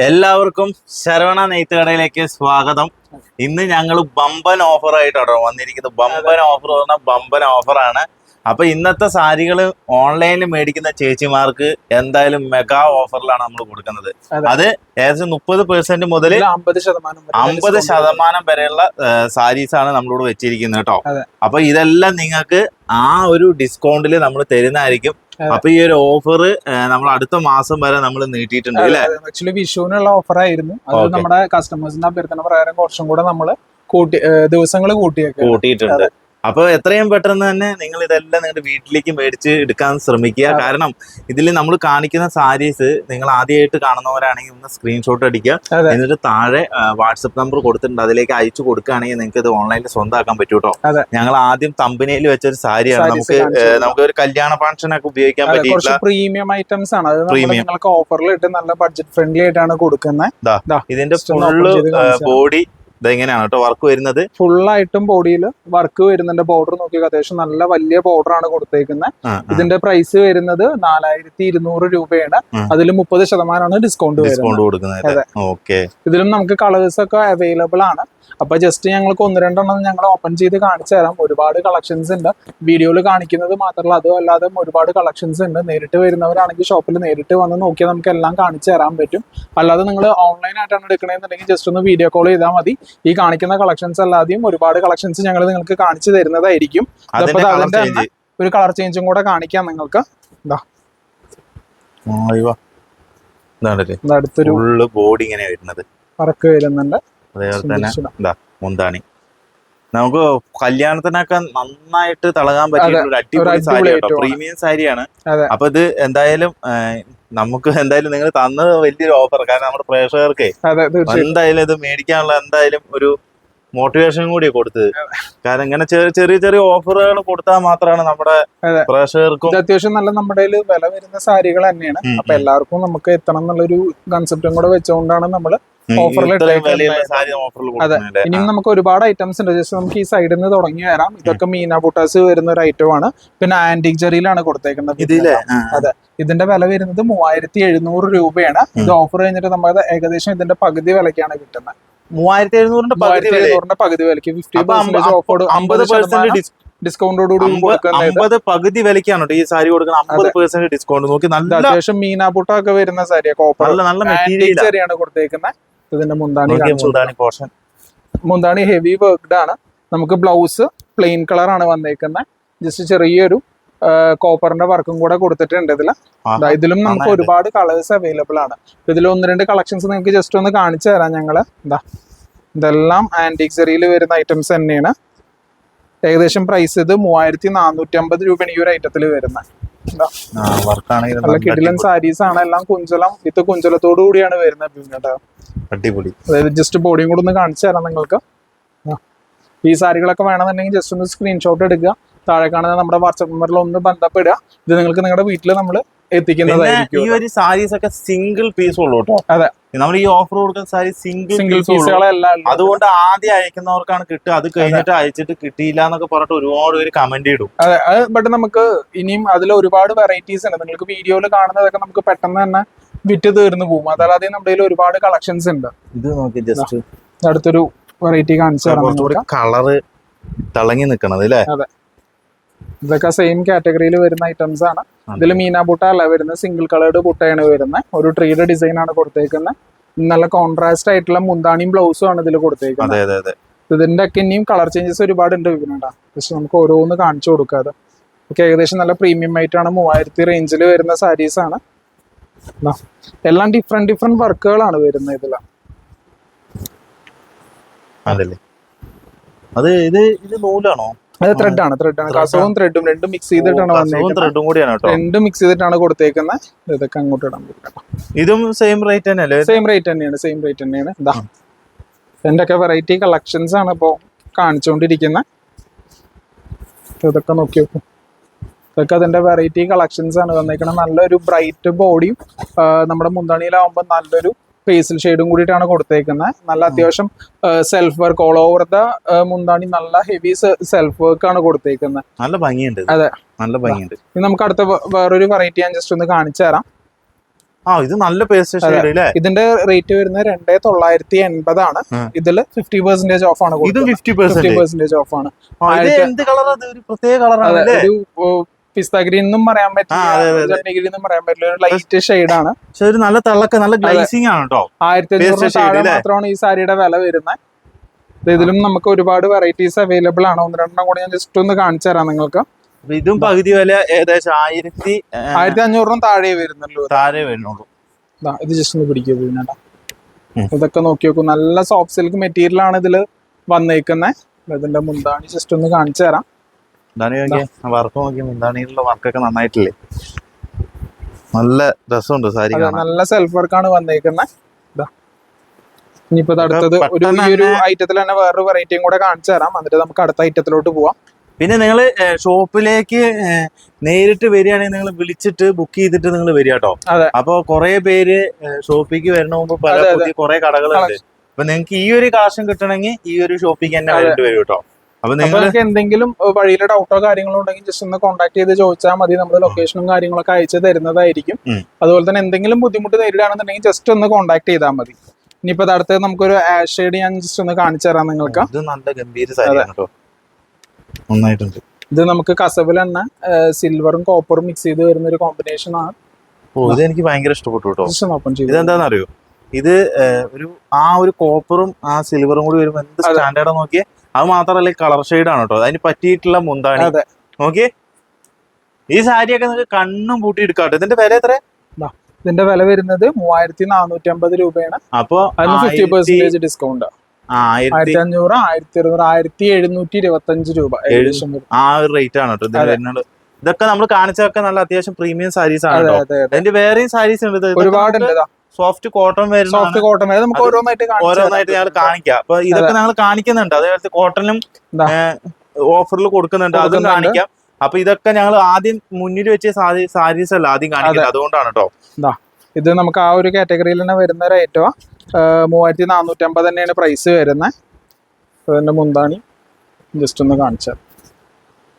എല്ലാവർക്കും ശരവണ നെയ്ത്ത് കടയിലേക്ക് സ്വാഗതം. ഇന്ന് ഞങ്ങൾ ബമ്പൻ ഓഫർ ആയിട്ടാണോ വന്നിരിക്കുന്നത്. ബമ്പൻ ഓഫർ പറഞ്ഞാൽ ബമ്പൻ ഓഫറാണ് അപ്പൊ ഇന്നത്തെ സാരികൾ ഓൺലൈനിൽ മേടിക്കുന്ന ചേച്ചിമാർക്ക് എന്തായാലും മെഗാ ഓഫറിലാണ് നമ്മൾ കൊടുക്കുന്നത്. അത്. ഏകദേശം മുപ്പത് പെർസെന്റ് മുതൽ അമ്പത് ശതമാനം അമ്പത് വരെയുള്ള സാരീസ് ആണ് നമ്മളോട് വെച്ചിരിക്കുന്നത് കേട്ടോ. അപ്പൊ ഇതെല്ലാം നിങ്ങൾക്ക് ആ ഒരു ഡിസ്കൗണ്ടിൽ നമ്മൾ തരുന്നതായിരിക്കും. അപ്പൊ ഈ ഒരു ഓഫർ നമ്മൾ അടുത്ത മാസം വരെ നമ്മൾ നീട്ടിയിട്ടുണ്ട് അല്ലേ? ആക്ച്വലി വിഷുവിനുള്ള ഓഫർ ആയിരുന്നു. അത് നമ്മുടെ കസ്റ്റമേഴ്സിന്റെ അഭ്യർത്ഥന പ്രകാരം കുറച്ചും കൂടെ നമ്മൾ കൂട്ടി ദിവസങ്ങൾ കൂട്ടിയൊക്കെ കൂട്ടിയിട്ടുണ്ട്. അപ്പൊ എത്രയും പെട്ടെന്ന് തന്നെ നിങ്ങൾ ഇതെല്ലാം നിങ്ങളുടെ വീട്ടിലേക്ക് മേടിച്ച് എടുക്കാൻ ശ്രമിക്കുക. കാരണം ഇതിൽ നമ്മൾ കാണിക്കുന്ന സാരീസ് നിങ്ങൾ ആദ്യമായിട്ട് കാണുന്നവരാണെങ്കിൽ ഒന്ന് സ്ക്രീൻഷോട്ട് അടിക്കുക. എന്നിട്ട് താഴെ വാട്സപ്പ് നമ്പർ കൊടുത്തിട്ടുണ്ട്. അതിലേക്ക് അയച്ചു കൊടുക്കുകയാണെങ്കിൽ നിങ്ങൾക്ക് ഇത് ഓൺലൈനിൽ സ്വന്തമാക്കാൻ പറ്റൂട്ടോ കേട്ടോ ഞങ്ങൾ ആദ്യം തമ്പനിയിൽ വെച്ചൊരു സാരിയാണ് നമുക്ക്. നമുക്ക് ഒരു കല്യാണ ഫംഗ്ഷനൊക്കെ ഉപയോഗിക്കാൻ പറ്റിയിട്ടില്ല പറ്റിയിട്ടുള്ള പ്രീമിയം ഐറ്റംസ് ആണ്. പ്രീമിയം ഓഫറിൽ ഇട്ട് നല്ല ബഡ്ജറ്റ് ഫ്രണ്ട്ലി ആയിട്ടാണ് കൊടുക്കുന്നത്. ഇതിന്റെ ഫുള്ള്. ബോഡി ഇതെങ്ങനെയാണ് കേട്ടോ വർക്ക് വരുന്നത്? ഫുൾ ആയിട്ടും ബോഡിയിൽ വർക്ക് വരുന്നുണ്ട്. ബോർഡർ നോക്കിയാൽ അത്യാവശ്യം നല്ല വലിയ ബോർഡർ ആണ് കൊടുത്തേക്കുന്നത്. ഇതിന്റെ പ്രൈസ് വരുന്നത് നാലായിരത്തി ഇരുന്നൂറ് രൂപയാണ്. അതിൽ മുപ്പത് ശതമാനമാണ് ഡിസ്കൗണ്ട് ഡിസ്കൗണ്ട് കൊടുക്കുന്നത്. ഓക്കെ ഇതിലും നമുക്ക് കളേഴ്സ് ഒക്കെ അവൈലബിൾ ആണ്. അപ്പൊ ജസ്റ്റ് ഞങ്ങൾക്ക് ഒന്ന് രണ്ടെണ്ണം ഞങ്ങൾ ഓപ്പൺ ചെയ്ത് കാണിച്ചു തരാം. ഒരുപാട് കളക്ഷൻസ് ഉണ്ട്. വീഡിയോയിൽ കാണിക്കുന്നത് മാത്രമല്ല അതും അല്ലാതെ ഒരുപാട് കളക്ഷൻസ് ഉണ്ട്. നേരിട്ട് വരുന്നവരാണെങ്കിൽ ഷോപ്പിൽ നേരിട്ട് വന്ന് നോക്കിയാൽ നമുക്ക് എല്ലാം കാണിച്ചു തരാൻ പറ്റും. അല്ലാതെ നിങ്ങൾ ഓൺലൈൻ ആയിട്ടാണ് എടുക്കണമെന്നുണ്ടെങ്കിൽ ജസ്റ്റ് ഒന്ന് വീഡിയോ കോൾ ചെയ്താൽ മതി. ഈ കാണിക്കുന്ന കളക്ഷൻസ് അല്ലാതെയും ഒരുപാട് കളക്ഷൻസ് ഞങ്ങൾ നിങ്ങൾക്ക് കാണിച്ചു തരുന്നതായിരിക്കും. അതിന്റെ ഒരു കളർ ചേഞ്ചും കൂടെ കാണിക്കാം നിങ്ങൾക്ക്. എന്താ അടുത്തൊരു ബോഡി ഇങ്ങനെ വരുന്നത്. വർക്ക് വരുന്നുണ്ട്. അതേപോലെ തന്നെ എന്താ മുന്താണി. നമുക്ക് കല്യാണത്തിനൊക്കെ നന്നായിട്ട് തിളങ്ങാൻ പറ്റിയ ഒരു അടിപൊളി സാരി കേട്ടോ. പ്രീമിയം സാരിയാണ്. അപ്പൊ ഇത് എന്തായാലും നമുക്ക് എന്തായാലും നിങ്ങൾ തന്നത് വലിയൊരു ഓഫർ കാരണം നമ്മുടെ പ്രേക്ഷകർക്ക് എന്തായാലും ഇത് മേടിക്കാനുള്ള എന്തായാലും ഒരു മോട്ടിവേഷൻ കൂടി കൊടുത്തത്. കാരണം ഇങ്ങനെ ചെറിയ ചെറിയ ചെറിയ ഓഫറുകൾ കൊടുത്താൽ മാത്രമാണ് നമ്മുടെ. പ്രേക്ഷകർക്കും അത്യാവശ്യം നല്ല നമ്മുടെ വില വരുന്ന സാരികൾ തന്നെയാണ്. അപ്പൊ. എല്ലാവർക്കും നമുക്ക് എത്തണം എന്നുള്ളൊരു കൺസെപ്റ്റും കൂടെ വെച്ചുകൊണ്ടാണ് നമ്മൾ ഓഫറിൽ അതെ. ഇനിയും നമുക്ക് ഒരുപാട് ഐറ്റംസ് ഉണ്ട്. ജസ്റ്റ് നമുക്ക് ഈ സൈഡിൽ നിന്ന് തുടങ്ങി വരാം. ഇതൊക്കെ മീന ബൂട്ടാസ് വരുന്ന ഒരു ഐറ്റം ആണ്. പിന്നെ ആന്റിക് ജെറിയിലാണ് കൊടുത്തേക്കുന്നത് അതെ. ഇതിന്റെ വില വരുന്നത് മൂവായിരത്തി എഴുന്നൂറ് രൂപയാണ്. ഇത് ഓഫർ കഴിഞ്ഞിട്ട് നമ്മൾ ഏകദേശം ഇതിന്റെ പകുതി വിലക്കാണ് കിട്ടുന്നത്. മൂവായിരത്തി എഴുന്നൂറിന്റെ പകുതി മൂവായിരത്തി വില എഴുന്നൂറിന്റെ പകുതി വിലക്ക് ഫിഫ്റ്റി പെർസെന്റേജ് ഓഫോട് അമ്പത് പെർസെന്റ് അമ്പത് പകുതി വിലക്കാണ് ഈ സാരി കൊടുക്കുന്ന അമ്പത് പെർസെന്റ് ഡിസ്കൗണ്ട് നോക്കി നല്ല അത്യാവശ്യം മീനാപുട്ട ഒക്കെ വരുന്ന സാരിയാ കോപ്പർ നല്ല നല്ല ആന്റിക് മെറ്റീരിയൽ കൊടുത്തേക്കുന്നത് ഇതിന്റെ മുന്താണി. മുന്താണി പോർഷൻ മുന്താണി ഹെവി വർക്ക്ഡ് ആണ്. നമുക്ക് ബ്ലൗസ് പ്ലെയിൻ കളറാണ് വന്നേക്കുന്നത് ജസ്റ്റ് ചെറിയൊരു കോപ്പറിന്റെ വർക്കും കൂടെ കൊടുത്തിട്ടുണ്ട് ഇതിൽ ഇതിലും നമുക്ക് ഒരുപാട് കളേഴ്സ് അവൈലബിൾ ആണ്. ഇതിൽ ഒന്ന് രണ്ട് കളക്ഷൻസ് നിങ്ങൾക്ക് ജസ്റ്റ് ഒന്ന് കാണിച്ചു തരാം ഞങ്ങൾ. എന്താ ഇതെല്ലാം ആന്റിക് സെറിയിൽ വരുന്ന ഐറ്റംസ് തന്നെയാണ്. ഏകദേശം പ്രൈസ് ഇത് മൂവായിരത്തി നാനൂറ്റി അമ്പത് രൂപയാണ് ഈ ഒരു ഐറ്റത്തിൽ വരുന്നത് നല്ല കിടിലൻ സാരീസ് ആണ്. എല്ലാം കുഞ്ചലം ഇത് കുഞ്ചലത്തോടു കൂടിയാണ് വരുന്നത് അടിപൊളി. അതായത് ജസ്റ്റ് ബോഡിയും കൂടെ ഒന്ന് കാണിച്ചു തരാം നിങ്ങൾക്ക്. ഈ സാരികളൊക്കെ വേണമെന്നുണ്ടെങ്കിൽ ജസ്റ്റ് ഒന്ന് സ്ക്രീൻഷോട്ട് എടുക്കുക. താഴെ കാണുന്ന നമ്മുടെ വാട്സപ്പ് നമ്പറിൽ ഒന്ന് ബന്ധപ്പെടുക. ഇത് നിങ്ങൾക്ക് നിങ്ങളുടെ വീട്ടിൽ നമ്മൾ എത്തിക്കുന്നതായിരിക്കും ഈ ഒരു സാരീസ് ഒക്കെ സിംഗിൾ പീസ് ഉള്ളൂ കേട്ടോ അതെ. നമ്മൾ ഈ ഓഫർ കൊടുക്കുന്ന സാരി സിംഗിൾ സിംഗിൾ പീസ് പീസുകളെല്ലാം അതുകൊണ്ട് ആദ്യം അയക്കുന്നവർക്കാണ് കിട്ടുക. അത് കഴിഞ്ഞിട്ട് അയച്ചിട്ട് കിട്ടിയില്ല എന്നൊക്കെ പറഞ്ഞിട്ട് ഒരുപാട് പേര് കമന്റ് ഇടും. അതെ. അത് ബട്ട് നമുക്ക് ഇനിയും അതിൽ ഒരുപാട് വെറൈറ്റീസ് ഉണ്ട്. നിങ്ങൾക്ക് വീഡിയോയിൽ കാണുന്നതൊക്കെ നമുക്ക് പെട്ടെന്ന് തന്നെ വിറ്റ് തീർന്നു പോകും. അതല്ലാതെ നമ്മുടെ കയ്യിൽ ഒരുപാട് കളക്ഷൻസ് ഉണ്ട്. ഇത് നോക്കി ജസ്റ്റ് അടുത്തൊരു വെറൈറ്റി കാണിച്ചു. കളറ് തിളങ്ങി നിക്കണത് അല്ലേ ഇതൊക്കെ സെയിം കാറ്റഗറിയിൽ വരുന്ന ഐറ്റംസ് ആണ്. ഇതിൽ മീന ബുട്ട അല്ല വരുന്നത്. സിംഗിൾ കളേർഡ് ബുട്ടയാണ് വരുന്നത്. ഒരു ട്രീയുടെ ഡിസൈൻ ആണ് കൊടുത്തേക്കുന്നത്. നല്ല കോൺട്രാസ്റ്റ് ആയിട്ടുള്ള മുന്താണിയും ബ്ലൗസും ആണ് ഇതിൽ കൊടുത്തേക്കുന്നത്. അതെ അതെ അതെ. ഇതിന്റെ ഒക്കെ ഇനിയും കളർ ചേഞ്ചസ് ഒരുപാട് ഉണ്ട് വിപിനുണ്ടാ പക്ഷെ നമുക്ക് ഓരോന്ന് കാണിച്ചു കൊടുക്കാതെ. ഒക്കെ ഏകദേശം നല്ല പ്രീമിയം ആയിട്ടാണ് മൂവായിരത്തി റേഞ്ചിൽ വരുന്ന സാരീസ് ആണ്. എല്ലാം ഡിഫറെന്റ് ഡിഫറെന്റ് വർക്കുകളാണ് വരുന്നത് ഇതിൽ അതല്ലേ? അത് ഇത് ഇത് നൂലാണോ? അത് ത്രെഡ് ആണ് ത്രെഡ് ആണ്. കസവും ത്രെഡും രണ്ടും മിക്സ് ചെയ്തിട്ടാണ് കേട്ടോ. രണ്ടും മിക്സ് ചെയ്തിട്ടാണ് കൊടുത്തേക്കുന്നത്. ഇതൊക്കെ അങ്ങോട്ട് ഇടാൻ പറ്റും. ഇതും സെയിം റേറ്റ് തന്നെയല്ലേ സെയിം റേറ്റ് തന്നെയാണ് സെയിം റേറ്റ് തന്നെയാണ്. ഇതാ. എന്റെ ഒക്കെ വെറൈറ്റി കളക്ഷൻസ് ആണ് ഇപ്പോൾ കാണിച്ചുകൊണ്ടിരിക്കുന്നത് ഇതൊക്കെ നോക്കി നോക്കും. ഇതൊക്കെ അതിന്റെ വെറൈറ്റി കളക്ഷൻസ് ആണ്. വന്നേക്കുന്നത് നല്ലൊരു ബ്രൈറ്റ് ബോഡിയും നമ്മുടെ മുന്തണിയിലാവുമ്പോൾ നല്ലൊരു ഫേസിൽ ഷെയ്ഡും കൂടിയിട്ടാണ് കൊടുത്തേക്കുന്നത് നല്ല അത്യാവശ്യം self work all over the മുന്താണി നല്ല ഹെവി സെൽഫ് വർക്ക് ആണ് കൊടുത്തേക്കുന്നത് നല്ല ഭംഗിയുണ്ട്. അതെ. നല്ല ഭംഗിയുണ്ട്. ഇനി നമുക്ക് അടുത്ത വേറൊരു വെറൈറ്റി ഞാൻ ജസ്റ്റ് ഒന്ന് കാണിച്ചു തരാം. ആ ഇത് നല്ല ഇതിന്റെ റേറ്റ് വരുന്നത് രണ്ടേ തൊള്ളായിരത്തി എൺപതാണ്. ഇതിൽ ഫിഫ്റ്റി പെർസെന്റേജ് ഓഫ് ആണ് fifty fifty percent percentage off ആണ്. ഒരു പിസ്ത ഗ്രീൻ എന്നും പറയാൻ പറ്റില്ല ഗ്രീൻ എന്നും പറയാൻ പറ്റില്ല. ഒരു ലൈറ്റ് ഷെയ്ഡ് ആണ്. പക്ഷെ ഒരു നല്ല തിളക്ക നല്ല ഗ്ലൈസിംഗ് ആണ് കേട്ടോ ആയിരത്തി അഞ്ഞൂറ് താഴെ മാത്രമാണ് ഈ സാരിയുടെ വില വരുന്നത്. ഇതിലും നമുക്ക് ഒരുപാട് വെറൈറ്റീസ് അവൈലബിൾ ആണ്. ഒന്ന് രണ്ടെണ്ണം കൂടി ഞാൻ ജസ്റ്റ് ഒന്ന് കാണിച്ചു തരാം നിങ്ങൾക്ക്. ഇതും പകുതി വില ഏകദേശം ആയിരത്തി ആയിരത്തി അഞ്ഞൂറിനും താഴെ വരുന്നുള്ളൂ. താഴെ വരുന്നുള്ളൂ. ഇത് ജസ്റ്റ് ഒന്ന് പിടിക്കുക ഇതിനേട്ടാ ഇതൊക്കെ നോക്കി നോക്കൂ. നല്ല സോഫ്റ്റ് സിൽക്ക് മെറ്റീരിയൽ ആണ് ഇതിൽ വന്നേക്കുന്നത് ഇതിന്റെ മുന്താണി ജസ്റ്റ് ഒന്ന് കാണിച്ചു തരാം. എന്താണ് നോക്കിയേ? വർക്ക് നോക്കി മുന്താണിയിലുള്ള വർക്കൊക്കെ നന്നായിട്ടില്ലേ? നല്ല രസമുണ്ട് സാരി നല്ല സെൽഫ് വർക്കാണ് വന്നേക്കുന്നത് ഇനിയിപ്പോ അടുത്തത് ഒരു ഈ ഒരു ഐറ്റത്തിൽ തന്നെ വേറൊരു വെറൈറ്റിയും കൂടെ കാണിച്ചു തരാം. എന്നിട്ട് നമുക്ക് അടുത്ത ഐറ്റത്തിലോട്ട് പോവാം. പിന്നെ നിങ്ങൾ ഷോപ്പിലേക്ക് നേരിട്ട് വരികയാണെങ്കിൽ നിങ്ങൾ വിളിച്ചിട്ട് ബുക്ക് ചെയ്തിട്ട് നിങ്ങൾ വരിക കേട്ടോ. അപ്പൊ കുറെ പേര് ഷോപ്പിക്ക് വരണ മുമ്പ് പല. കുറെ കടകളുണ്ട്. അപ്പൊ നിങ്ങൾക്ക് ഈ ഒരു കാശം കിട്ടണമെങ്കിൽ ഈ ഒരു ഷോപ്പിക്ക് തന്നെ. വരേണ്ടി വരും കേട്ടോ. അപ്പൊ നിങ്ങൾക്ക് എന്തെങ്കിലും വഴിയിലെ ഡൗട്ടോ കാര്യങ്ങളോ ഉണ്ടെങ്കിൽ ജസ്റ്റ് ഒന്ന് കോൺടാക്ട് ചെയ്ത് ചോദിച്ചാൽ മതി. നമ്മുടെ ലൊക്കേഷനും കാര്യങ്ങളൊക്കെ അയച്ചു തരുന്നതായിരിക്കും. അതുപോലെ തന്നെ എന്തെങ്കിലും ബുദ്ധിമുട്ട് നേരിടുകയാണെന്നുണ്ടെങ്കിൽ ജസ്റ്റ് ഒന്ന് കോൺടാക്ട് ചെയ്താൽ മതി. ഇനിയിപ്പോ അടുത്ത് നമുക്കൊരു ആഷ് ഷെയ്ഡ് ഞാൻ ജസ്റ്റ് ഒന്ന് കാണിച്ചു തരാം നിങ്ങൾക്ക്. ഇത് നല്ല ഗംഭീര നന്നായിട്ടുണ്ട്. ഇത് നമുക്ക് കസവിൽ തന്നെ സിൽവറും കോപ്പറും മിക്സ് ചെയ്ത് വരുന്ന ഒരു കോമ്പിനേഷൻ ആണ്. ഓ ഇത് എനിക്ക് ഭയങ്കര ഇഷ്ടപ്പെട്ടു കേട്ടോ. ഇത് എന്താണെന്ന് ഓപ്പൺ ചെയ്ത് ഇതെന്താന്ന് അറിയോ? ഇത് ഒരു ആ ഒരു കോപ്പറും ആ സിൽവറും കൂടി വരുമ്പോൾ എന്ത്. സ്റ്റാൻഡേർഡ് നോക്കിയേ? അത് മാത്രമല്ല കളർ ഷെയ്ഡ് ആണ് കേട്ടോ. അതിന് പറ്റിയിട്ടുള്ള മുന്താണി. ഓക്കെ ഈ സാരിയൊക്കെ നിങ്ങൾക്ക് കണ്ണും പൂട്ടി എടുക്കാം കേട്ടോ. ഇതിന്റെ വില എത്ര ഇതിന്റെ വില വരുന്നത് മൂവായിരത്തി നാനൂറ്റി അമ്പത് രൂപയാണ്. അപ്പൊ ഫിഫ്റ്റി പെർസെന്റേജ് ഡിസ്കൗണ്ട് ആയിരത്തി അഞ്ഞൂറ് ആയിരത്തി ഇരുന്നൂറ് ആയിരത്തി എഴുന്നൂറ്റി ഇരുപത്തി അഞ്ച് രൂപ. ആ ഒരു റേറ്റ് ആണ് കേട്ടോ. ഇതൊക്കെ നമ്മൾ കാണിച്ചതൊക്കെ നല്ല അത്യാവശ്യം പ്രീമിയം സാരീസ് ആണ് അതിന്റെ വേറെയും സാരീസ് ഉണ്ട് ഒരുപാടുണ്ട് സോഫ്റ്റ് കോട്ടൺ വരുന്ന സോഫ്റ്റ് കോട്ടൺ വരെ നമുക്ക് ഓരോന്നായിട്ട് ഓരോന്നായിട്ട് ഞങ്ങൾ കാണിക്കാം. അപ്പൊ ഇതൊക്കെ ഞങ്ങൾ കാണിക്കുന്നുണ്ട്. അതേപോലെ കോട്ടണും ഓഫറിൽ കൊടുക്കുന്നുണ്ട്. അതും കാണിക്കാം. അപ്പൊ ഇതൊക്കെ ഞങ്ങൾ ആദ്യം മുന്നിൽ വെച്ച സാരീസ് അല്ല ആദ്യം കാണിക്കുന്നത്. അതുകൊണ്ടാണ് കേട്ടോ ഇത് നമുക്ക് ആ ഒരു കാറ്റഗറിയിൽ തന്നെ വരുന്ന ഒരു ഐറ്റമാ മൂവായിരത്തി നാനൂറ്റി അമ്പത് തന്നെയാണ് പ്രൈസ് വരുന്നത് അതിന്റെ മുന്താണി. ജസ്റ്റ് ഒന്ന് കാണിച്ചാൽ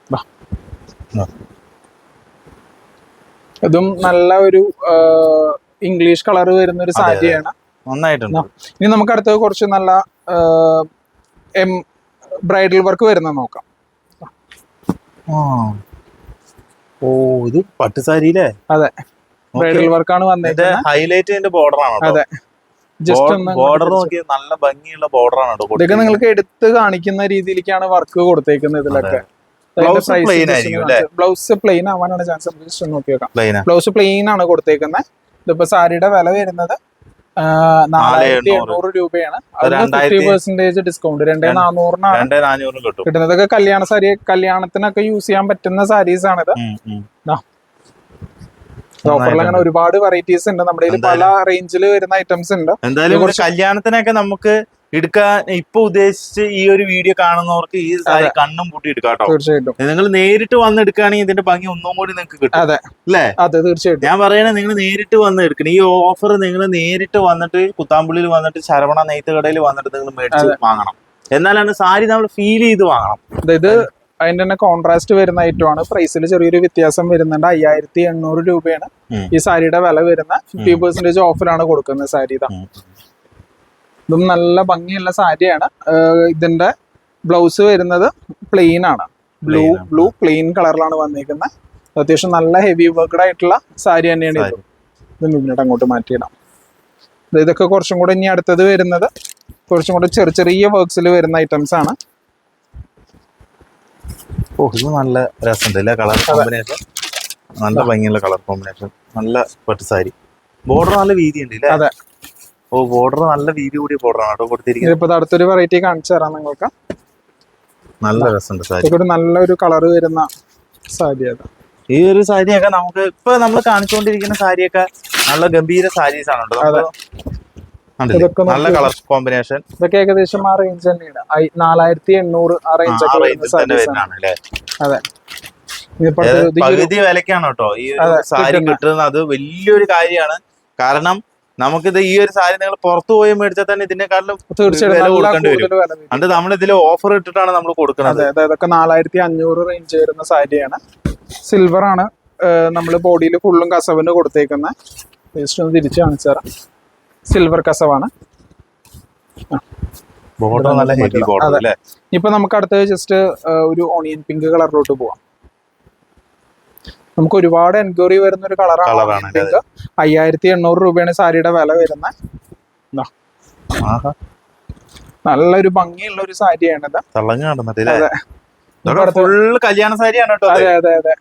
ആ. ഇതും നല്ല ഒരു ഇംഗ്ലീഷ് കളർ വരുന്ന ഒരു അതെ, അതെ. സാരിയാണ്. നന്നായിട്ടുണ്ട്. ഇനി നമുക്ക് അടുത്തത് കുറച്ച് നല്ല എം ബ്രൈഡൽ വർക്ക് വരുന്ന നോക്കാം. ഓ ഇത് പട്ടുസാരിയില്ലേ ബ്രൈഡൽ വർക്കാണ് വന്നത് ഹൈലൈറ്റ് ബോർഡർ ആണ് അതെ. ജസ്റ്റ് ബോർഡർ നോക്കി നല്ല ഭംഗിയുള്ള ബോർഡർ ആണ് ഇതൊക്കെ നിങ്ങൾക്ക് എടുത്ത് കാണിക്കുന്ന രീതിയിലേക്കാണ് വർക്ക് കൊടുത്തേക്കുന്നത് ഇതിലൊക്കെ? ബ്ലൗസ് പ്ലെയിൻ ആവാനാണ് ചാൻസ് ജസ്റ്റ് നോക്കി വെക്കാം ബ്ലൗസ് പ്ലെയിൻ ആണ് കൊടുത്തേക്കുന്നത്. ഇതിപ്പോ സാരിയുടെ വില വരുന്നത് നാലായിരത്തി എണ്ണൂറ്. രൂപയാണ്. ഫിഫ്റ്റി പെർസെന്റേജ് ഡിസ്കൗണ്ട് രണ്ടേ നാനൂറിനാണ് കിട്ടുന്നതൊക്കെ കല്യാണ സാരി കല്യാണത്തിനൊക്കെ യൂസ് ചെയ്യാൻ പറ്റുന്ന സാരീസ് ആണിത്. ഓഫറിൽ അങ്ങനെ ഒരുപാട് വെറൈറ്റീസ് ഉണ്ട്. നമ്മുടെ പല റേഞ്ചിൽ വരുന്ന ഐറ്റംസ് ഉണ്ട്. എന്തായാലും കല്യാണത്തിനൊക്കെ നമുക്ക് എടുക്കാൻ ഇപ്പൊ ഉദ്ദേശിച്ച് ഈ ഒരു വീഡിയോ കാണുന്നവർക്ക് ഈ സാരി കണ്ണും പൂട്ടി എടുക്കാം കേട്ടോ. തീർച്ചയായിട്ടും. നിങ്ങൾ നേരിട്ട് വന്ന് എടുക്കുകയാണെങ്കിൽ ഇതിന്റെ ഭംഗി ഒന്നും കൂടി നിങ്ങൾക്ക് കിട്ടും. അതെ. അല്ലേ? അതെ തീർച്ചയായിട്ടും. ഞാൻ പറയണേ നിങ്ങൾ നേരിട്ട് വന്ന് എടുക്കണം. ഈ ഓഫർ നിങ്ങൾ നേരിട്ട് വന്നിട്ട് കുത്താമ്പുള്ളിയിൽ വന്നിട്ട് ശരവണ നെയ്ത്ത് കടയിൽ വന്നിട്ട് നിങ്ങൾ മേടിച്ച് വാങ്ങണം. എന്നാലാണ് സാരി നമ്മൾ ഫീൽ ചെയ്ത് വാങ്ങണം. അതായത് അതിന്റെ തന്നെ കോൺട്രാസ്റ്റ് വരുന്ന ഐറ്റമാണ് ആണ്. പ്രൈസിൽ ചെറിയൊരു വ്യത്യാസം വരുന്നുണ്ട്. അയ്യായിരത്തി എണ്ണൂറ് രൂപയാണ് ഈ സാരിയുടെ വില വരുന്ന ഫിഫ്റ്റി പെർസെന്റേജ് ഓഫറാണ് കൊടുക്കുന്നത് സാരി ഇതാ. ഇതും നല്ല ഭംഗിയുള്ള സാരിയാണ്. ഇതിന്റെ ബ്ലൗസ് വരുന്നത് പ്ലെയിൻ ആണ്. ബ്ലൂ ബ്ലൂ പ്ലെയിൻ കളറിലാണ് വന്നിരിക്കുന്നത് അത്യാവശ്യം നല്ല ഹെവി വർക്ക്ഡ് ആയിട്ടുള്ള സാരി തന്നെയാണ് ഇത്. ഇത് മുന്നോട്ട് അങ്ങോട്ട് മാറ്റിയിടാം. ഇത് ഇതൊക്കെ കുറച്ചും കൂടെ ഇനി അടുത്തത് വരുന്നത് കുറച്ചും കൂടെ ചെറിയ ചെറിയ വർക്ക്സിൽ വരുന്ന ഐറ്റംസ് ആണ്. ഓ ഇത് നല്ല രസമുണ്ട് കളർ കോമ്പിനേഷൻ നല്ല ഭംഗിയുള്ള കളർ കോമ്പിനേഷൻ നല്ല പട്ട് സാരി. ബോർഡർ നല്ല വീതി ഉണ്ട് അല്ലേ? അതെ. ഓ ബോർഡർ നല്ല വീതി കൂടിയ ബോർഡർ ആണ് കേട്ടോ കൊടുത്തിരിക്കുന്നത്. ഇതിപ്പോ ഇത് അടുത്തൊരു വെറൈറ്റി കാണിച്ചു തരാം നിങ്ങൾക്ക്. നല്ല രസമുണ്ട് സാരി. നല്ലൊരു കളർ വരുന്ന സാരി അത് ഈ ഒരു സാരിയൊക്കെ നമുക്ക് ഇപ്പൊ നമ്മൾ കാണിച്ചുകൊണ്ടിരിക്കുന്ന സാരിയൊക്കെ നല്ല ഗംഭീര സാരീസ് ആണ്? നല്ല കളർ കോമ്പിനേഷൻ ഇതൊക്കെ ഏകദേശം ആ റേഞ്ച് തന്നെയാണ്. നാലായിരത്തി എണ്ണൂറ് ആ റേഞ്ച് അതെ. പകുതി വിലക്കാണ് കേട്ടോ. ഈ സാരി. കിട്ടുന്നത് അത് വലിയൊരു കാര്യമാണ്. കാരണം നമുക്കിത് ഈ ഒരു സാരി നിങ്ങൾ പുറത്തു പോയി മേടിച്ചാൽ തന്നെ ഇതിനെക്കാട്ടിലും തീർച്ചയായിട്ടും വില കൊടുക്കേണ്ടി വരും. അത് നമ്മൾ ഇതിൽ ഓഫർ ഇട്ടിട്ടാണ് നമ്മൾ കൊടുക്കുന്നത്. ഇതൊക്കെ നാലായിരത്തി അഞ്ഞൂറ് റേഞ്ച് വരുന്ന സാരിയാണ്. സിൽവർ ആണ് നമ്മൾ ബോഡിയിൽ ഫുള്ളും കസവിന് കൊടുത്തേക്കുന്ന. ജസ്റ്റ് ഒന്ന് തിരിച്ചു കാണിച്ചു തരാം. സിൽവർ കസവാണ്. ഇപ്പൊ നമുക്ക് അടുത്തത് ജസ്റ്റ് ഒരു ഓണിയൻ പിങ്ക് കളറിലോട്ട് പോവാം. നമുക്ക് ഒരുപാട് എൻക്വയറി വരുന്ന ഒരു കളറാണ് അയ്യായിരത്തി എണ്ണൂറ് രൂപയാണ് സാരിയുടെ വില വരുന്നത് നല്ലൊരു ഭംഗിയുള്ള ഒരു കല്യാണ സാരിയാണ് അതെ അതെ അതെ.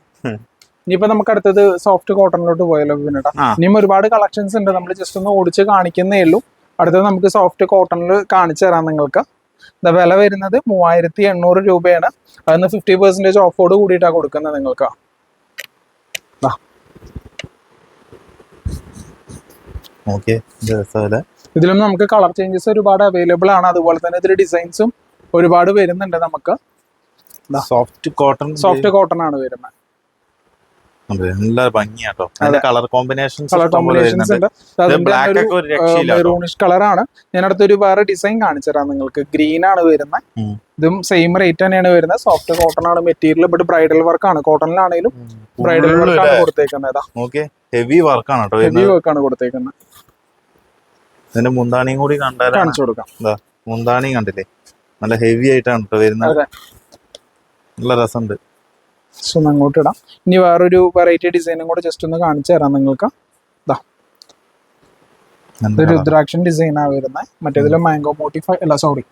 ഇനിയിപ്പോ നമുക്ക് അടുത്തത് സോഫ്റ്റ് കോട്ടണിലോട്ട് പോയാലോ പിന്നീട്. ഇനിയും ഒരുപാട് കളക്ഷൻസ് ഉണ്ട്. നമ്മൾ ജസ്റ്റ് ഒന്ന് ഓടിച്ച് കാണിക്കുന്നേ ഉള്ളൂ. അടുത്തത് നമുക്ക് സോഫ്റ്റ് കോട്ടണിൽ കാണിച്ചു തരാം നിങ്ങൾക്ക്. വില വരുന്നത് മൂവായിരത്തി എണ്ണൂറ് രൂപയാണ്. അതിന് ഫിഫ്റ്റി പെർസെന്റേജ് ഓഫോട് കൂടിയിട്ടാണ് കൊടുക്കുന്നത് നിങ്ങൾക്ക്. രസമല്ലേ? ഇതിലും നമുക്ക് കളർ ചേഞ്ചസ് ഒരുപാട് അവൈലബിൾ ആണ്. അതുപോലെ തന്നെ ഇതിൽ ഡിസൈൻസും ഒരുപാട് വരുന്നുണ്ട് നമുക്ക്. സോഫ്റ്റ് കോട്ടൺ സോഫ്റ്റ് കോട്ടൺ ആണ് വരുന്നത് നല്ല ഭംഗിയാട്ടോ. കളർ കോമ്പിനേഷൻസ് കളർ കോമ്പിനേഷൻസ് ഉണ്ട്. ബ്ലാക്ക്. മെറൂണിഷ് കളറാണ് ഞാൻ അടുത്തൊരു വേറെ ഡിസൈൻ കാണിച്ചുതരാം നിങ്ങൾക്ക്. ഗ്രീൻ ആണ് വരുന്നത് ഇതും സെയിം റേറ്റ് തന്നെയാണ് വരുന്നത് സോഫ്റ്റ് കോട്ടൺ ആണ് മെറ്റീരിയൽ ഇവിടെ ബ്രൈഡൽ വർക്ക് ആണ്. കോട്ടണിലാണെങ്കിലും ബ്രൈഡൽ വർക്ക് ആണ്? കൊടുത്തേക്കുന്നത് ഹെവി വർക്കാണ് ഹെവി വർക്ക് ആണ് കൊടുത്തേക്കുന്നത് ഇതിന്റെ മുന്താണിയും കൂടി കണ്ടാൽ കാണിച്ചു കൊടുക്കാം. എന്താ മുന്താണി കണ്ടില്ലേ? നല്ല ഹെവി ആയിട്ടാണ് കേട്ടോ വരുന്നത്. നല്ല രസമുണ്ട്. സോ അങ്ങോട്ട് ഇടാം. ഇനി വേറൊരു വെറൈറ്റി ഡിസൈനും കൂടെ ജസ്റ്റ് ഒന്ന് കാണിച്ചു തരാം നിങ്ങൾക്ക്. രുദ്രാക്ഷൻ ഇത് colour. രുദ്രാക്ഷൻ ഡിസൈനാണ് വരുന്നത് മറ്റേതിൽ മാംഗോ മോട്ടിഫൈ അല്ല സോറി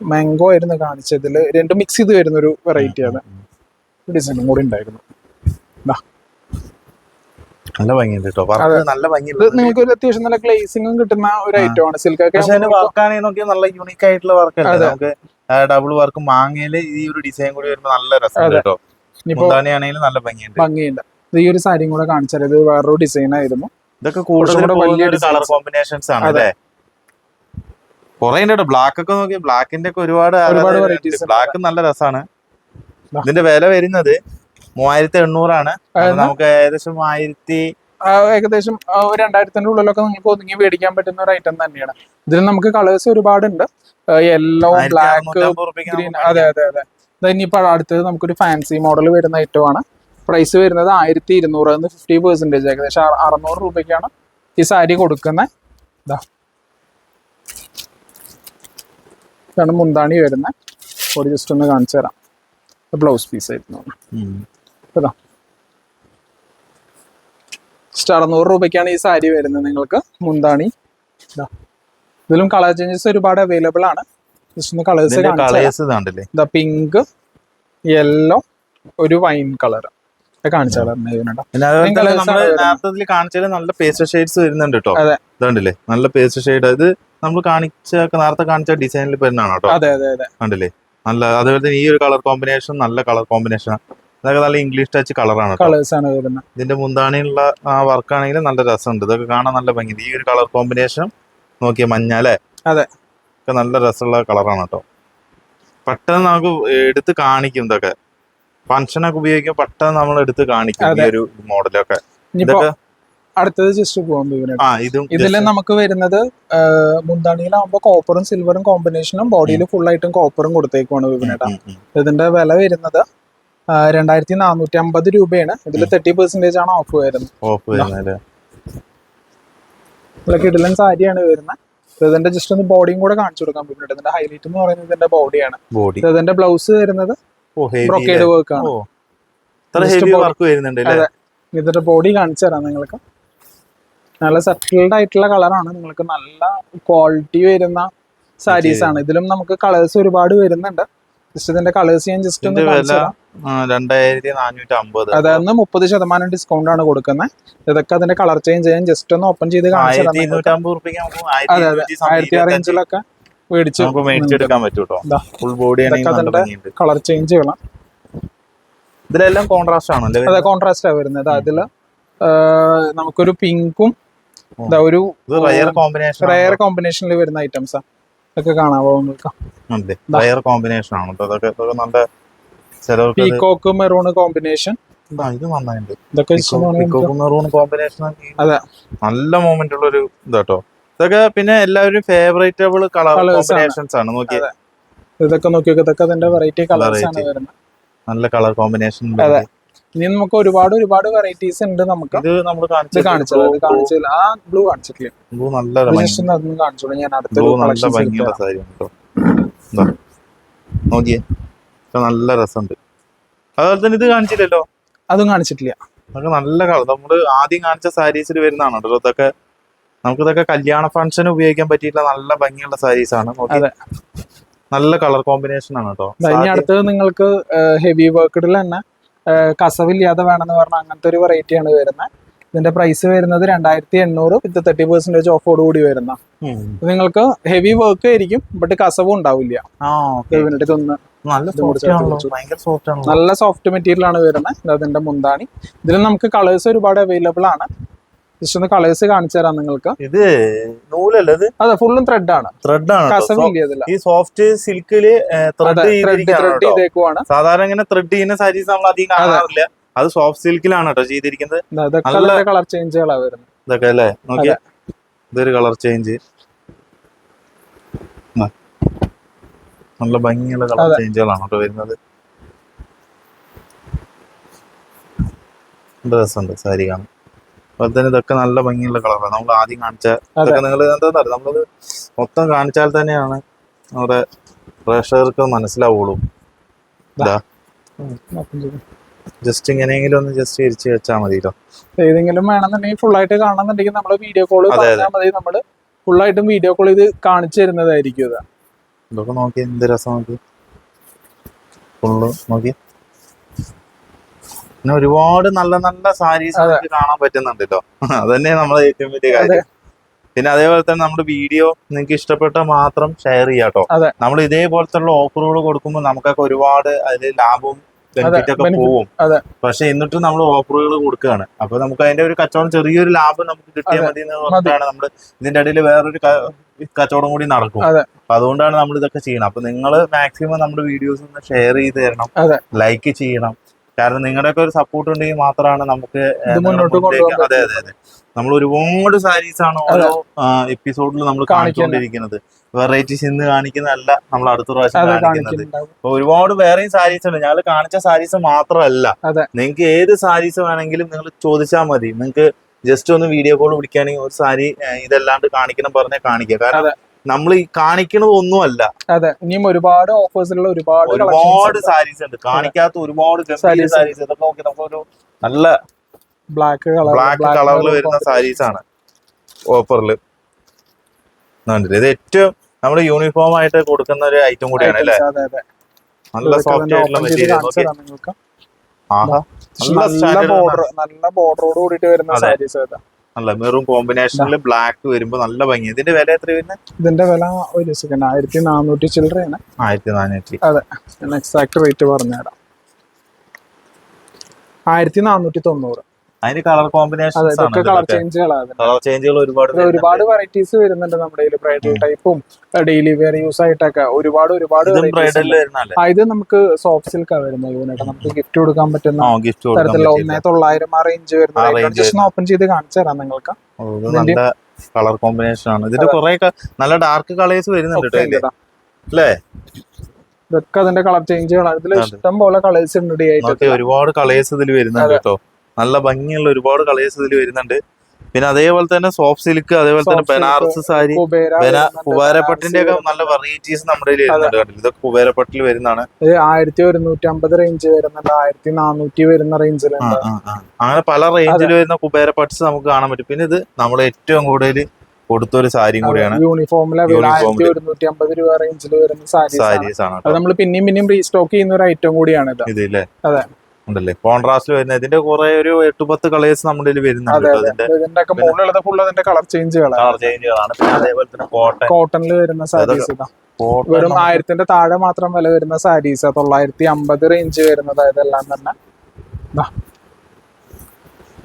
മാംഗോ ആയിരുന്നു കാണിച്ചതിൽ രണ്ടും മിക്സ് ചെയ്ത് വരുന്ന ഒരു വെറൈറ്റി ആണ് ഡിസൈനും കൂടി ഉണ്ടായിരുന്നു. നല്ല ഭംഗിയുണ്ട് കേട്ടോ നല്ല ഭംഗിയുണ്ട്. നിങ്ങൾക്ക് ഒരു അത്യാവശ്യം നല്ല ഗ്ലേസിംഗും കിട്ടുന്ന ഒരു ഐറ്റം ആണ്. സിൽക്ക് ഒക്കെ വർക്കാണെങ്കിൽ നോക്കിയാൽ നല്ല യൂണിക് ആയിട്ടുള്ള വർക്ക് ആണ് നമുക്ക് ഡബിൾ വർക്ക് മാങ്ങയിൽ ഈ ഒരു ഡിസൈൻ കൂടി വരുമ്പോൾ നല്ല രസമുണ്ട്. കേട്ടോ ആണെങ്കിലും നല്ല ഭംഗിയുണ്ട്. ഭംഗിയുണ്ട്. ഈ ഒരു സാരിയും കൂടെ കാണിച്ചാൽ ഇത് വേറൊരു ഡിസൈൻ ആയിരുന്നു. ഇതൊക്കെ കൂടുതൽ കൂടെ വലിയ കളർ കോമ്പിനേഷൻസ് ആണ് അല്ലേ? കുറെ ഉണ്ട് ബ്ലാക്ക് ഒക്കെ നോക്കി ബ്ലാക്കിന്റെ ഒക്കെ ഒരുപാട്. ബ്ലാക്ക് നല്ല രസമാണ്. ഇതിന്റെ വില വരുന്നത് മൂവായിരത്തി എണ്ണൂറാണ് നമുക്ക് ഏകദേശം ആയിരത്തി ഏകദേശം ഒരു രണ്ടായിരത്തിന്റെ ഉള്ളിലൊക്കെ നിങ്ങൾക്ക് ഒതുങ്ങി മേടിക്കാൻ പറ്റുന്ന ഒരു ഐറ്റം തന്നെയാണ്. ഇതിൽ നമുക്ക് കളേഴ്സ് ഒരുപാടുണ്ട്. യെല്ലോ ബ്ലാക്ക് ഗ്രീൻ അതെ അതെ അതെ. ഇനിയിപ്പോൾ അടുത്തത് നമുക്കൊരു ഫാൻസി മോഡൽ വരുന്ന ഐറ്റമാണ് പ്രൈസ് വരുന്നത് ആയിരത്തി ഇരുന്നൂറ് ഫിഫ്റ്റി പെർസെന്റേജ് ഏകദേശം അറ- അറുന്നൂറ് രൂപയ്ക്കാണ് ഈ സാരി കൊടുക്കുന്നത് ഇതാ ഇതാണ് മുന്താണി വരുന്നത് ഒരു ജസ്റ്റ് ഒന്ന് കാണിച്ചു തരാം ബ്ലൗസ് പീസ് ആയിരുന്നു. ജസ്റ്റ് അറുന്നൂറ് രൂപയ്ക്കാണ് ഈ സാരി വരുന്നത് നിങ്ങൾക്ക് മുന്താണി. ഇതാ. ഇതിലും കളർ ചേഞ്ചസ് ഒരുപാട് അവൈലബിൾ ആണ്. ജസ്റ്റ് ഒന്ന് കളേഴ്സ് പിങ്ക് യെല്ലോ ഒരു വൈൻ കളർ കാണിച്ച കളറിന് ഇതിനുണ്ടോ പിന്നെ അതുപോലെ Pink തന്നെ colours നമ്മൾ ആണ് വരുന്നത്. നേരത്തെ ഇതിൽ നല്ല പേസ്റ്റ് ഷെയ്ഡ്സ് വരുന്നുണ്ട് കേട്ടോ. നല്ല പേസ്റ്റ് ഷെയ്ഡ് ഇത് നമ്മൾ കാണിച്ച നേരത്തെ കാണിച്ച ഡിസൈനിൽ വരുന്നതാണ് കേട്ടോ. കണ്ടില്ലേ? നല്ല അതുപോലെ തന്നെ ഈ ഒരു കളർ കോമ്പിനേഷൻ നല്ല കളർ കോമ്പിനേഷൻ ഇതൊക്കെ നല്ല ഇംഗ്ലീഷ് ടച്ച് കളറാണ് കളേഴ്സ് ആണ് വരുന്നത്. ഇതിന്റെ മുന്താണിയുള്ള ആ വർക്ക് ആണെങ്കിലും നല്ല രസമുണ്ട്. ഇതൊക്കെ കാണാൻ നല്ല ഭംഗി ഈ ഒരു കളർ കോമ്പിനേഷൻ നോക്കിയ മഞ്ഞ അല്ലേ? അതെ. ഒക്കെ നല്ല രസമുള്ള കളറാണ് കേട്ടോ പെട്ടെന്ന് നമുക്ക് എടുത്ത് കാണിക്കും ഇതൊക്കെ. ഫംഗ്ഷനൊക്കെ ഉപയോഗിക്കാൻ പെട്ടെന്ന് നമ്മൾ എടുത്ത് കാണിക്കും ഈ ഒരു മോഡലൊക്കെ ഇതൊക്കെ അടുത്തത് ജസ്റ്റ് പോകും ആ ഇതും ഇതിൽ നമുക്ക് വരുന്നത് മുന്താണിയിലാവുമ്പോൾ കോപ്പറും സിൽവറും കോമ്പിനേഷനും ബോഡിയിൽ ഫുൾ ആയിട്ടും കോപ്പറും കൊടുത്തേക്കുവാണ് വിപിനേട്ടാ. ഇതിന്റെ വില വരുന്നത് രണ്ടായിരത്തി നാനൂറ്റി അമ്പത് രൂപയാണ് ഇതിൽ തേർട്ടി പെർസെന്റേജ് ആണ് ഓഫ് വരുന്നത്. ഓഫ് സാരിയാണ് വരുന്നത് ഇതിന്റെ ജസ്റ്റ് ഒന്ന് ബോഡിയും കൂടെ കാണിച്ചു കൊടുക്കാൻ പറ്റുന്നുണ്ട്. ഇതിന്റെ ഹൈലൈറ്റ് എന്ന് പറയുന്നത് ഇതിന്റെ ബോഡിയാണ് ബോഡി ഇതിന്റെ ബ്ലൗസ് വരുന്നത് ബ്രൊക്കേഡ് വർക്ക് ആണ്. ഇതിന്റെ ബോഡി കാണിച്ചു തരാം നിങ്ങൾക്ക്. നല്ല സെറ്റിൽഡ് ആയിട്ടുള്ള കളറാണ് നിങ്ങൾക്ക് നല്ല ക്വാളിറ്റി വരുന്ന സാരീസ് ആണ്. ഇതിലും നമുക്ക് കളേഴ്സ് ഒരുപാട് വരുന്നുണ്ട്. ജസ്റ്റ് ഇതിന്റെ കളേഴ്സ് ഞാൻ ജസ്റ്റ് ഒന്ന് കാണിച്ചു തരാം. രണ്ടായിരത്തി നാനൂറ്റി അമ്പത് അതായത് മുപ്പത് ശതമാനം ഡിസ്കൗണ്ട് ആണ് കൊടുക്കുന്നത്. ഇതൊക്കെ അതിന്റെ കളർ ചേഞ്ച് ചെയ്യാൻ ജസ്റ്റ് ഒന്ന് ഓപ്പൺ ചെയ്ത് ആയിരത്തി നിങ്ങൾക്ക്. ഇരുന്നൂറ്റി അമ്പത് അതെ അതെ. ആയിരത്തി ഇരുന്നൂറ്റി ആയിരത്തി ആ സംതിങ് റേഞ്ചിലൊക്കെ മേടിച്ച് മേടിച്ചെടുക്കാൻ പറ്റും ഫുൾ ബോഡി അതിന്റെ കളർ ചേഞ്ചുകൾ ഇതിലെല്ലാം കോൺട്രാസ്റ്റ് ആണല്ലേ അതെ കോൺട്രാസ്റ്റ് വരുന്നത്. അതിൽ നമുക്കൊരു പിങ്കും ഒരു റയർ കോമ്പിനേഷൻ റയർ കോമ്പിനേഷനിൽ വരുന്ന ഐറ്റംസ് ഇതൊക്കെ കാണാവോ നിങ്ങൾക്ക്? റയർ കോമ്പിനേഷൻ ആണ് അതൊക്കെ നല്ല പീകോക്ക് മെറൂൺ കോമ്പിനേഷൻ. ഇത് നന്നായിട്ടുണ്ട് ഇതൊക്കെ മെറൂൺ കോമ്പിനേഷൻ അതെ. നല്ല മൂമെന്റ് ഉള്ള ഒരു ഇതാട്ടോ. ഇതൊക്കെ പിന്നെ എല്ലാവരും ഫേവറേറ്റബിൾ കളർ കോമ്പിനേഷൻസ് ആണ്. നോക്കി ഇതൊക്കെ നോക്കിയൊക്കെ ഇതൊക്കെ അതിന്റെ വെറൈറ്റി കളേഴ്സ് ആണ്. വരുന്നത്. നല്ല കളർ കോമ്പിനേഷൻ അതെ. ഇനി നമുക്ക് ഒരുപാട് ഒരുപാട് വെറൈറ്റീസ് ഉണ്ട് നമുക്ക്. ഇത് നമ്മൾ കാണിച്ചത് കാണിച്ചില്ല ആ ബ്ലൂ കാണിച്ചിട്ടില്ല? ബ്ലൂ നല്ല കാണിച്ചോളൂ ഞാൻ ബ്ലൂ അടുത്തൊരു നല്ല ഭംഗിയുള്ള സാരി നോക്കിയേ. നല്ല രസമുണ്ട്. അതുപോലെ തന്നെ ഇത് കാണിച്ചില്ലല്ലോ? അതും കാണിച്ചിട്ടില്ല. അതൊക്കെ നല്ല കളർ. നമ്മൾ ആദ്യം കാണിച്ച സാരീസിൽ വരുന്നതാണ് കേട്ടോ ഇതൊക്കെ നമുക്ക് ഇതൊക്കെ കല്യാണ ഫംഗ്ഷന് ഉപയോഗിക്കാൻ പറ്റിയിട്ടുള്ള നല്ല ഭംഗിയുള്ള സാരീസ് ആണ്. നല്ല കളർ കോമ്പിനേഷൻ ആണ് കേട്ടോ. അടുത്ത് ഇനി അടുത്തത് നിങ്ങൾക്ക് ഹെവി വർക്കിഡിൽ തന്നെ കസവില്ലാതെ വേണമെന്ന് പറഞ്ഞ അങ്ങനത്തെ ഒരു വെറൈറ്റി ആണ് വരുന്നത് ഇതിന്റെ പ്രൈസ് വരുന്നത് രണ്ടായിരത്തി എണ്ണൂറ് വിത്ത് തേർട്ടി പെർസെന്റേജ് ഓഫോട് കൂടി വരുന്ന. നിങ്ങൾക്ക് ഹെവി വർക്ക് ആയിരിക്കും ബട്ട് കസവും ഉണ്ടാവില്ല. ആ ഇതൊന്ന് നല്ല സോഫ്റ്റ് ആണല്ലോ ഭയങ്കര സോഫ്റ്റ് ആണ് നല്ല സോഫ്റ്റ് മെറ്റീരിയൽ ആണ് വരുന്നത്. അതിന്റെ മുന്താണി. ഇതിൽ നമുക്ക് കളേഴ്സ് ഒരുപാട് അവൈലബിൾ ആണ്. ജസ്റ്റ് ഒന്ന് കളേഴ്സ് കാണിച്ചു തരാം നിങ്ങൾക്ക്. ഇത് നൂലല്ല ഇത് അതെ ഫുള്ളും ത്രെഡ് ആണ്. ത്രെഡ് ആണ് ഈ സോഫ്റ്റ് സിൽക്കിൽ ത്രെഡ് ചെയ്തേക്കുവാണ്. സാധാരണ ഇങ്ങനെ ത്രെഡ് ചെയ്യുന്ന സാരീസ് നമ്മൾ അധികം കാണാറില്ല. അത് സോഫ്റ്റ് സിൽക്കിലാണ് കേട്ടോ ചെയ്തിരിക്കുന്നത്. കളർ ചേഞ്ചുകളാണ് വരുന്നത്. ഇതൊക്കെ അല്ലേ? നോക്കിയാ. ഇതൊരു കളർ ചേഞ്ച് നല്ല ഭംഗിയുള്ള കളർ. ചേഞ്ചുകളാണ് കേട്ടോ വരുന്നത്. രസമുണ്ട് സാരി കാണാൻ. അതുപോലെ തന്നെ ഇതൊക്കെ നല്ല ഭംഗിയുള്ള കളറാണ്. നമ്മൾ ആദ്യം കാണിച്ച ഇതൊക്കെ നിങ്ങൾ എന്താ നമ്മളത് മൊത്തം കാണിച്ചാൽ തന്നെയാണ് നമ്മുടെ പ്രേക്ഷകർക്ക് മനസ്സിലാവുള്ളൂ. ഇതാ ജസ്റ്റ് ഇങ്ങനെയെങ്കിലും ഒന്ന് ജസ്റ്റ് ഇരിച്ച് വെച്ചാൽ മതിയല്ലോ ഏതെങ്കിലും വേണമെന്നുണ്ടെങ്കിൽ full ആയിട്ട് കാണണമെന്നുണ്ടെങ്കിൽ നമ്മൾ വീഡിയോ കോൾ പറഞ്ഞാൽ മതി. നമ്മൾ ഫുള്ളായിട്ടും വീഡിയോ കോൾ ഇത് കാണിച്ചു തരുന്നതായിരിക്കും ഇതൊക്കെ നോക്കി എന്ത് രസം നോക്കി. ഫുള്ള് നോക്കി. പിന്നെ ഒരുപാട് നല്ല നല്ല സാരീസ് കാണാൻ പറ്റുന്നുണ്ട് പറ്റുന്നുണ്ടല്ലോ അതന്നെ നമ്മളെ ഏറ്റവും വലിയ കാര്യം. പിന്നെ അതേപോലെ തന്നെ നമ്മുടെ വീഡിയോ നിങ്ങൾക്ക് ഇഷ്ടപ്പെട്ട മാത്രം ഷെയർ ചെയ്യാട്ടോ കേട്ടോ നമ്മൾ ഇതേപോലത്തെ ഓഫറുകൾ കൊടുക്കുമ്പോൾ നമുക്കൊക്കെ ഒരുപാട് അതിൽ ലാഭവും ബെനിഫിറ്റ് ഒക്കെ പോവും. പക്ഷെ എന്നിട്ടും നമ്മൾ ഓഫറുകൾ കൊടുക്കുകയാണ് അപ്പൊ നമുക്ക് അതിന്റെ ഒരു കച്ചവടം ചെറിയൊരു ലാഭം നമുക്ക് കിട്ടിയാൽ. മതി. എന്ന് പറഞ്ഞിട്ടാണ് നമ്മൾ ഇതിന്റെ ഇടയിൽ വേറൊരു കച്ചവടം കൂടി നടക്കും. അപ്പൊ അതുകൊണ്ടാണ് നമ്മൾ ഇതൊക്കെ ചെയ്യണം അപ്പൊ നിങ്ങൾ മാക്സിമം നമ്മുടെ വീഡിയോസ് ഒന്ന് ഷെയർ ചെയ്ത് തരണം. ലൈക്ക് ചെയ്യണം. കാരണം നിങ്ങളുടെയൊക്കെ ഒരു സപ്പോർട്ട് ഉണ്ടെങ്കിൽ മാത്രമാണ് നമുക്ക് അതെ അതെ അതെ. നമ്മൾ ഒരുപാട് സാരീസ് ആണ് ഓരോ എപ്പിസോഡിൽ നമ്മൾ കാണിച്ചുകൊണ്ടിരിക്കുന്നത്. വെറൈറ്റീസ് ഇന്ന് കാണിക്കുന്നതല്ല നമ്മൾ അടുത്ത പ്രാവശ്യം കാണിക്കുന്നത്. അപ്പൊ ഒരുപാട് വേറെയും സാരീസ് ഉണ്ട്. ഞങ്ങൾ കാണിച്ച സാരീസ് മാത്രമല്ല. നിങ്ങൾക്ക് ഏത് സാരീസ് വേണമെങ്കിലും നിങ്ങൾ ചോദിച്ചാൽ മതി. നിങ്ങൾക്ക് ജസ്റ്റ് ഒന്ന് വീഡിയോ കോൾ വിളിക്കുകയാണെങ്കിൽ ഒരു സാരി ഇതല്ലാണ്ട് കാണിക്കണം പറഞ്ഞാൽ കാണിക്കുക കാരണം. നമ്മൾ ഈ കാണിക്കുന്നത് ഒന്നുമല്ല. അതെ ഇനിയും ഒരുപാട് ഓഫേഴ്സിലുള്ള ഒരുപാട് ഒരുപാട് സാരീസ് ഉണ്ട്. കാണിക്കാത്ത ഒരുപാട് സാരീസ് ഇതൊക്കെ നോക്കി നമുക്കൊരു നല്ല ബ്ലാക്ക് കളർ ബ്ലാക്ക് കളറിൽ വരുന്ന സാരീസ് ആണ് ഓഫറിൽ ഇത് ഏറ്റവും നമ്മുടെ യൂണിഫോം ആയിട്ട് കൊടുക്കുന്ന ഒരു ഐറ്റം കൂടിയാണ് അല്ലേ? നല്ല സോഫ്റ്റ് ആയിട്ടുള്ള മെറ്റീരിയൽ ആഹാ. നല്ല ബോർഡർ നല്ല ബോർഡറോട് കൂടിയിട്ട് വരുന്ന. സാരീസ് ഏതാ? നല്ല മെറൂൺ കോമ്പിനേഷനിൽ ബ്ലാക്ക് വരുമ്പോ നല്ല ഭംഗി. ഇതിന്റെ വില എത്ര വരുന്നത് ഇതിന്റെ വില ഒരു സെക്കൻഡ് ആയിരത്തി നാനൂറ്റി ചില്ലറയാണ് ആയിരത്തി നാനൂറ്റി അതെ. ഞാൻ എക്സാക്ട് റേറ്റ് പറഞ്ഞുതരാം. ആയിരത്തി നാനൂറ്റി തൊണ്ണൂറ്. അതിന് കളർ കോമ്പിനേഷൻ കളർ ചേഞ്ചുകളാണ്. കളർ ചേഞ്ചുകൾ ഒരുപാട് ഒരുപാട് വെറൈറ്റീസ് വരുന്നുണ്ട് നമ്മുടെ കയ്യിൽ ബ്രൈഡൽ ടൈപ്പും ഡെയിലി വെയർ യൂസ് ആയിട്ടൊക്കെ. ഒരുപാട് ഒരുപാട് ഇതും നമുക്ക് സോഫ്റ്റ് സിൽക്കാ വരുന്നത് യൂണിറ്റ് നമുക്ക് ഗിഫ്റ്റ് കൊടുക്കാൻ പറ്റുന്ന തരത്തിലുള്ള ഒന്നേ തൊള്ളായിരം ആ റേഞ്ച് വരുന്ന ഓപ്പൺ ചെയ്ത് കാണിച്ചു തരാം നിങ്ങൾക്ക്. കളർ കോമ്പിനേഷൻ ആണ്. ഇതിന്റെ കുറെ നല്ല ഡാർക്ക് കളേഴ്സ് വരുന്നുണ്ട് അല്ലേ? ഇതൊക്കെ അതിന്റെ കളർ ചേഞ്ചുകളാണ് ഇതിൽ ഇഷ്ടം പോലെ കളേഴ്സ് ഉണ്ട് ഒരുപാട് കളേഴ്സ് ഇതിൽ വരുന്നുണ്ട്. കേട്ടോ. നല്ല ഭംഗിയുള്ള ഒരുപാട് കളേഴ്സ് ഇതിൽ വരുന്നുണ്ട്. പിന്നെ അതേപോലെ തന്നെ സോഫ്റ്റ് സിൽക്ക് അതേപോലെ തന്നെ ബനാറസ് സാരി കുബേരപ്പട്ടിന്റെ ഒക്കെ നല്ല വെറൈറ്റീസ് നമ്മുടെ വരുന്നുണ്ട് കണ്ടില്ലേ? ഇതൊക്കെ കുബേരപ്പട്ടിൽ വരുന്നതാണ്. ഇത് ആയിരത്തി ഒരുന്നൂറ്റി അമ്പത് റേഞ്ച് വരുന്നുണ്ട്. ആയിരത്തി നാനൂറ്റി വരുന്ന റേഞ്ചിലുണ്ട്. അങ്ങനെ പല റേഞ്ചിൽ വരുന്ന കുബേരപ്പട്ട്സ് നമുക്ക് കാണാൻ പറ്റും. പിന്നെ ഇത് നമ്മൾ ഏറ്റവും കൂടുതൽ കൊടുത്തൊരു സാരിയും കൂടിയാണ്. ആയിരത്തി ഒരുന്നൂറ്റി അമ്പത് രൂപ റേഞ്ചിൽ വരുന്ന സാരീസ് ആണ്. നമ്മൾ പിന്നെയും പിന്നെയും റീസ്റ്റോക്ക് ചെയ്യുന്ന ഒരു ഐറ്റം കൂടിയാണ് ഇത്. അതെ. ഉണ്ടല്ലേ? കോൺട്രാസ്റ്റ് വരുന്ന ഇതിന്റെ കുറെ ഒരു എട്ട് പത്ത് കളേഴ്സ് നമ്മുടെ വരുന്നുണ്ട് ഇതിന്റെ മുകളിലുള്ളത് ഫുൾ അതിന്റെ കളർ ചേഞ്ചുകളാണ് കളർ ചേഞ്ചുകളാണ് പിന്നെ അതേപോലെ തന്നെ കോട്ടൺ കോട്ടണിൽ വരുന്ന സാരീസ് വെറും ആയിരത്തിന്റെ താഴെ മാത്രം വില വരുന്ന സാരീസ് തൊള്ളായിരത്തി അമ്പത് റേഞ്ച് വരുന്നത് അതെല്ലാം തന്നെ.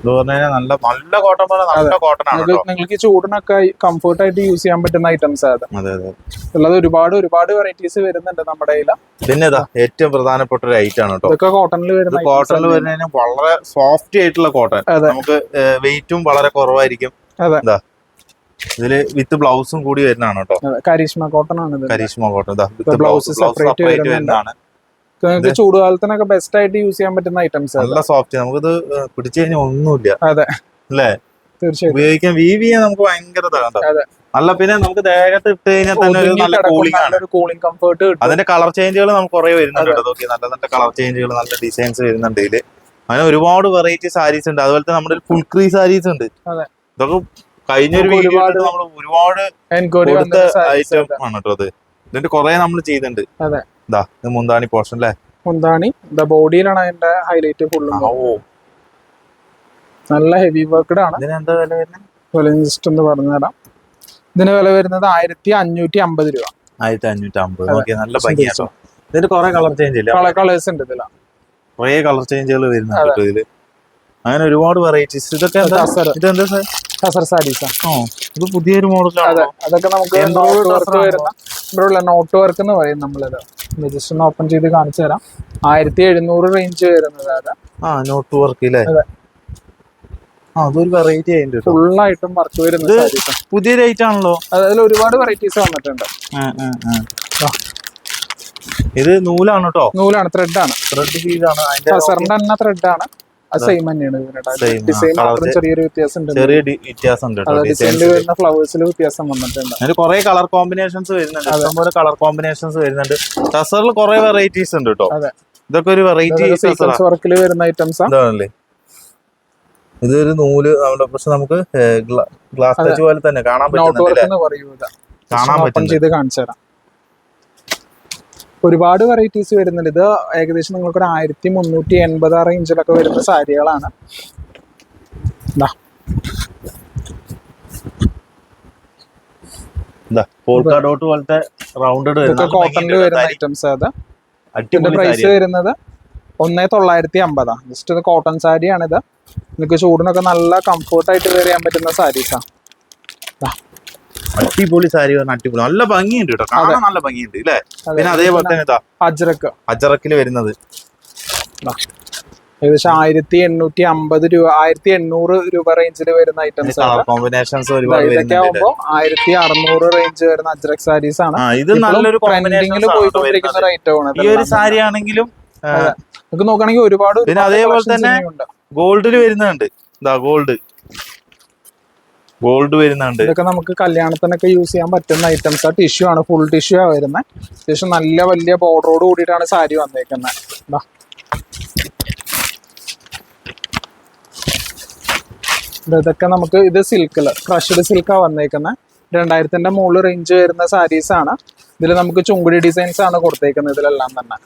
എന്ന് പറഞ്ഞു കഴിഞ്ഞാൽ നല്ല നല്ല കോട്ടൺ പോലെ നല്ല കോട്ടൺ ആണ് നിങ്ങൾക്ക് ചൂടിനൊക്കെ കംഫർട്ട് ആയിട്ട് യൂസ് ചെയ്യാൻ പറ്റുന്ന ഐറ്റംസ് ആണ് അതെ. അതെ ഉള്ളത് ഒരുപാട് ഒരുപാട് വെറൈറ്റീസ് വരുന്നുണ്ട് നമ്മുടെ പിന്നെ ഇതാ ഏറ്റവും പ്രധാനപ്പെട്ട ഒരു ഐറ്റം ആണ് കേട്ടോ കോട്ടണിൽ വരുന്നത് വരുന്ന കോട്ടണിൽ വരുന്ന വളരെ സോഫ്റ്റ് ആയിട്ടുള്ള കോട്ടൺ നമുക്ക് വെയിറ്റും വളരെ കുറവായിരിക്കും. അതെ. ഇതാ ഇതിൽ വിത്ത് ബ്ലൗസും കൂടി വരുന്നതാണ് കേട്ടോ കരീഷ്മ കോട്ടൺ ആണ് Karishma cotton with blouse separate വരുന്നതാണ്. നിങ്ങൾക്ക് ചൂടുകാലത്തിനൊക്കെ ബെസ്റ്റ് ആയിട്ട് യൂസ് ചെയ്യാൻ പറ്റുന്ന ഐറ്റംസ് നല്ല സോഫ്റ്റ് നമുക്കിത് പിടിച്ചു കഴിഞ്ഞാൽ ഒന്നുമില്ല. അതെ. അല്ലേ? തീർച്ചയായിട്ടും. ഉപയോഗിക്കാൻ വി വി നമുക്ക് ഭയങ്കര. നല്ല പിന്നെ നമുക്ക് ദേഹത്ത് ഇട്ട് കഴിഞ്ഞാൽ തന്നെ ഒരു നല്ല കൂളിംഗ് ആണ്. കൂളിംഗ് കംഫർട്ട് അതിന്റെ കളർ ചേഞ്ചുകൾ നമുക്ക് കുറെ വരുന്നുണ്ട്. നോക്കി. നല്ല നല്ല കളർ ചേഞ്ചുകൾ നല്ല ഡിസൈൻസ് വരുന്നുണ്ട് ഇതിൽ. അങ്ങനെ ഒരുപാട് വെറൈറ്റി സാരീസ് ഉണ്ട്. അതുപോലെ തന്നെ നമ്മുടെ ഫുൾ ക്രീ സാരീസ് ഉണ്ട്. ഇതൊക്കെ കഴിഞ്ഞൊരു വീഡിയോ നമ്മൾ ഒരുപാട് കൊടുത്ത ഐറ്റം ആണ് കേട്ടോ അത്. ഇതിന്റെ കുറെ നമ്മൾ ചെയ്തിട്ടുണ്ട്. ഇതാ ഇത് മുന്താണി പോർഷൻ അല്ലേ മുന്താണി. ദ ബോഡിയിലാണ് അതിന്റെ ഹൈലൈറ്റ് ഫുള്ളും നല്ല ഹെവി വർക്ക്ഡ് ആണ്. ഇതിന് എന്താ വില വരുന്നത് വില ജസ്റ്റ് ഒന്ന് പറഞ്ഞുതരാം. ഇതിന് വില വരുന്നത് ആയിരത്തി അഞ്ഞൂറ്റി അമ്പത് രൂപ ആയിരത്തി അഞ്ഞൂറ്റി അമ്പത് നല്ല ഭംഗിയാട്ടോ ഇതിന്റെ കുറെ കളർ ചേഞ്ച് ഇല്ല? കളേഴ്സ് ഉണ്ട് ഇതിലാ. കുറെ കളർ ചേഞ്ചുകൾ വരുന്നുണ്ട് ഇതിൽ. അങ്ങനെ ഒരുപാട് വെറൈറ്റീസ് ഇതൊക്കെ ഇതെന്താ സാർ? സാരീസാ. ഇത് പുതിയൊരു അതെ മോഡലാണ് അതൊക്കെ നമുക്ക് വരുന്ന ഇവിടെ നോട്ട് വർക്ക് എന്ന് പറയും നമ്മളിത്. ജസ്റ്റ് ഒന്ന് ഓപ്പൺ ചെയ്ത് കാണിച്ചു തരാം. ആയിരത്തി എഴുന്നൂറ് റേഞ്ച് വരുന്നത് ആ നോട്ട് വർക്ക് അതൊരു വെറൈറ്റി കേട്ടോ ഫുള്ളായിട്ടും വർക്ക് വരുന്നത് പുതിയ റേറ്റ് ആണല്ലോ? അതിൽ ഒരുപാട് വെറൈറ്റീസ് വന്നിട്ടുണ്ട്. ഇത് നൂലാണ് കേട്ടോ നൂലാണ് ത്രെഡ് ആണ്. ത്രെഡ് ഫീൽ ആണ്. അതിന്റെ ടസറിന്റെ തന്നെ ത്രെഡ് ആണ്. അത് സെയിം തന്നെയാണ് Same, ആ, ഡിസൈൻ മാത്രം ചെറിയൊരു വ്യത്യാസം ഉണ്ട് ചെറിയ വ്യത്യാസം ഉണ്ട് കേട്ടോ. അതെ ഡിസൈൻസ് ഡിസൈനിൽ വരുന്ന ഫ്ലവേഴ്സിൽ വ്യത്യാസം വന്നിട്ടുണ്ട്. അതിന് കുറെ കളർ കോമ്പിനേഷൻസ് വരുന്നുണ്ട്. ഇഷ്ടംപോലെ കളർ കോമ്പിനേഷൻസ് വരുന്നുണ്ട്. ടസറിൽ കുറെ വെറൈറ്റീസ് ഉണ്ട് കേട്ടോ. ഇതൊക്കെ ഒരു വെറൈറ്റി വർക്കിൽ വരുന്ന ഐറ്റംസ് ഇതാണല്ലേ? ഇതൊരു നൂൽ നമ്മുടെ പക്ഷെ നമുക്ക് ഗ്ലാസ് ടച്ച് പോലെ തന്നെ കാണാൻ പറ്റും പറ്റുന്നുണ്ട് കാണാൻ പറ്റും ചെയ്ത് കാണിച്ചു തരാം ഒരുപാട് വെറൈറ്റീസ് വരുന്നുണ്ട്. ഇത് ഏകദേശം നിങ്ങൾക്ക് ഒരു ആയിരത്തി മുന്നൂറ്റി എൺപത് ആ റേഞ്ചിലൊക്കെ വരുന്ന സാരികളാണ് പോലത്തെ റൗണ്ടഡ് ഇതൊക്കെ കോട്ടണിൽ വരുന്ന ഐറ്റംസ് അത് ഇതിന്റെ അടിപൊളി പ്രൈസ് വരുന്നത് ഒന്നേ തൊള്ളായിരത്തി അമ്പതാ ജസ്റ്റ് ഇത് കോട്ടൺ സാരിയാണിത്. നിങ്ങൾക്ക് ചൂടിനൊക്കെ നല്ല കംഫർട്ടായിട്ട് വെയർ ചെയ്യാൻ പറ്റുന്ന സാരീസാ. അടിപൊളി സാരി പറഞ്ഞ അടിപൊളി. നല്ല ഭംഗിയുണ്ട് കേട്ടോ. കാണാൻ നല്ല ഭംഗിയുണ്ട് ഇല്ലേ? പിന്നെ അതേപോലെ തന്നെ ഇതാ അജ്രക്ക്. അജറക്കിൽ വരുന്നത്. ഏകദേശം ആയിരത്തി എണ്ണൂറ്റി അമ്പത് രൂപ ആയിരത്തി എണ്ണൂറ് രൂപ റേഞ്ചിൽ വരുന്ന ഐറ്റംസ് കോമ്പിനേഷൻസ് ഒരുപാട് ഇതൊക്കെ ആവുമ്പോ ആയിരത്തി അറുന്നൂറ് റേഞ്ച് വരുന്ന അജ്രക് സാരീസ് ആണ്. ഇത് നല്ലൊരു ട്രെൻഡിങ്ങിൽ പോയിക്കൊണ്ടിരിക്കുന്ന ഒരു ഐറ്റം ആണ്. ഈ ഒരു സാരി ആണെങ്കിലും നമുക്ക് നോക്കുകയാണെങ്കിൽ ഒരുപാട് പിന്നെ അതേപോലെ തന്നെ ഗോൾഡിൽ വരുന്നുണ്ട്. ഇതാ ഗോൾഡ് ഗോൾഡ് വരുന്നുണ്ട്. ഇതൊക്കെ നമുക്ക് കല്യാണത്തിനൊക്കെ യൂസ് ചെയ്യാൻ പറ്റുന്ന ഐറ്റംസ് ആ ടിഷ്യൂ ആണ് ഫുൾ ടിഷ്യൂ ആ വരുന്നത് അത്യാവശ്യം നല്ല വലിയ ബോർഡറോട് കൂടിയിട്ടാണ് സാരി വന്നേക്കുന്നത് ഇതൊക്കെ നമുക്ക് ഇത് സിൽക്കിൽ ക്രഷ്ഡ് സിൽക്കാ വന്നേക്കുന്നത് രണ്ടായിരത്തിന്റെ മുകളിൽ റേഞ്ച് വരുന്ന സാരീസ് ആണ്. ഇതിൽ നമുക്ക് ചുങ്കുടി ഡിസൈൻസ് ആണ് കൊടുത്തേക്കുന്നത് ഇതിലെല്ലാം തന്നെ.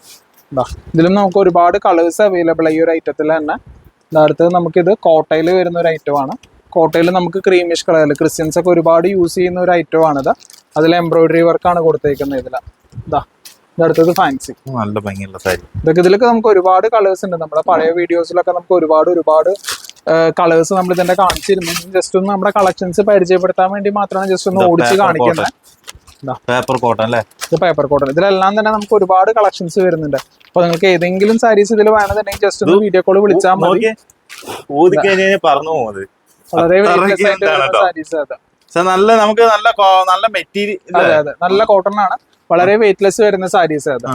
ഇതാ ഇതിലും നമുക്ക് ഒരുപാട് കളേഴ്സ് അവൈലബിൾ ഈ ഒരു ഐറ്റത്തിൽ തന്നെ. അടുത്തത് നമുക്കിത് കോട്ടയിൽ വരുന്ന ഒരു ഐറ്റമാണ് കോട്ടയിൽ നമുക്ക് ക്രീമിഷ് കളറിൽ ക്രിസ്ത്യൻസ് ഒക്കെ ഒരുപാട് യൂസ് ചെയ്യുന്ന ഒരു ഐറ്റം ആണിത്. അതിൽ എംബ്രോയിഡറി വർക്കാണ് കൊടുത്തേക്കുന്നത് ഇതിൽ ഇതാ ഇതടുത്തത് ഫാൻസി നല്ല ഭംഗിയുള്ള സാരി ഇതൊക്കെ ഇതിലൊക്കെ നമുക്ക് ഒരുപാട് കളേഴ്സ് ഉണ്ട്. നമ്മുടെ പഴയ വീഡിയോസിലൊക്കെ നമുക്ക് ഒരുപാട് ഒരുപാട് കളേഴ്സ് നമ്മൾ ഇതിന്റെ കാണിച്ചിരുന്നു. ജസ്റ്റ് ഒന്ന് നമ്മുടെ കളക്ഷൻസ് പരിചയപ്പെടുത്താൻ വേണ്ടി മാത്രമാണ് ജസ്റ്റ് ഒന്ന് ഓടിച്ച് കാണിക്കുന്നത്. പേപ്പർ കോട്ടൺ അല്ലേ? ഇത് പേപ്പർ കോട്ടൺ ഇതിലെല്ലാം തന്നെ നമുക്ക് ഒരുപാട് കളക്ഷൻസ് വരുന്നുണ്ട്. അപ്പൊ നിങ്ങൾക്ക് ഏതെങ്കിലും സാരീസ് ഇതിൽ വേണമെന്നുണ്ടെങ്കിൽ ജസ്റ്റ് ഒന്ന് വീഡിയോ കോൾ വിളിച്ചാൽ മതി. പറഞ്ഞു പോകുന്നത് വളരെ നല്ല നമുക്ക് നല്ല നല്ല മെറ്റീരിയൽ അതെ അതെ. നല്ല കോട്ടൺ ആണ്. വളരെ വെയിറ്റ്ലെസ് വരുന്ന സാരീസ് അത്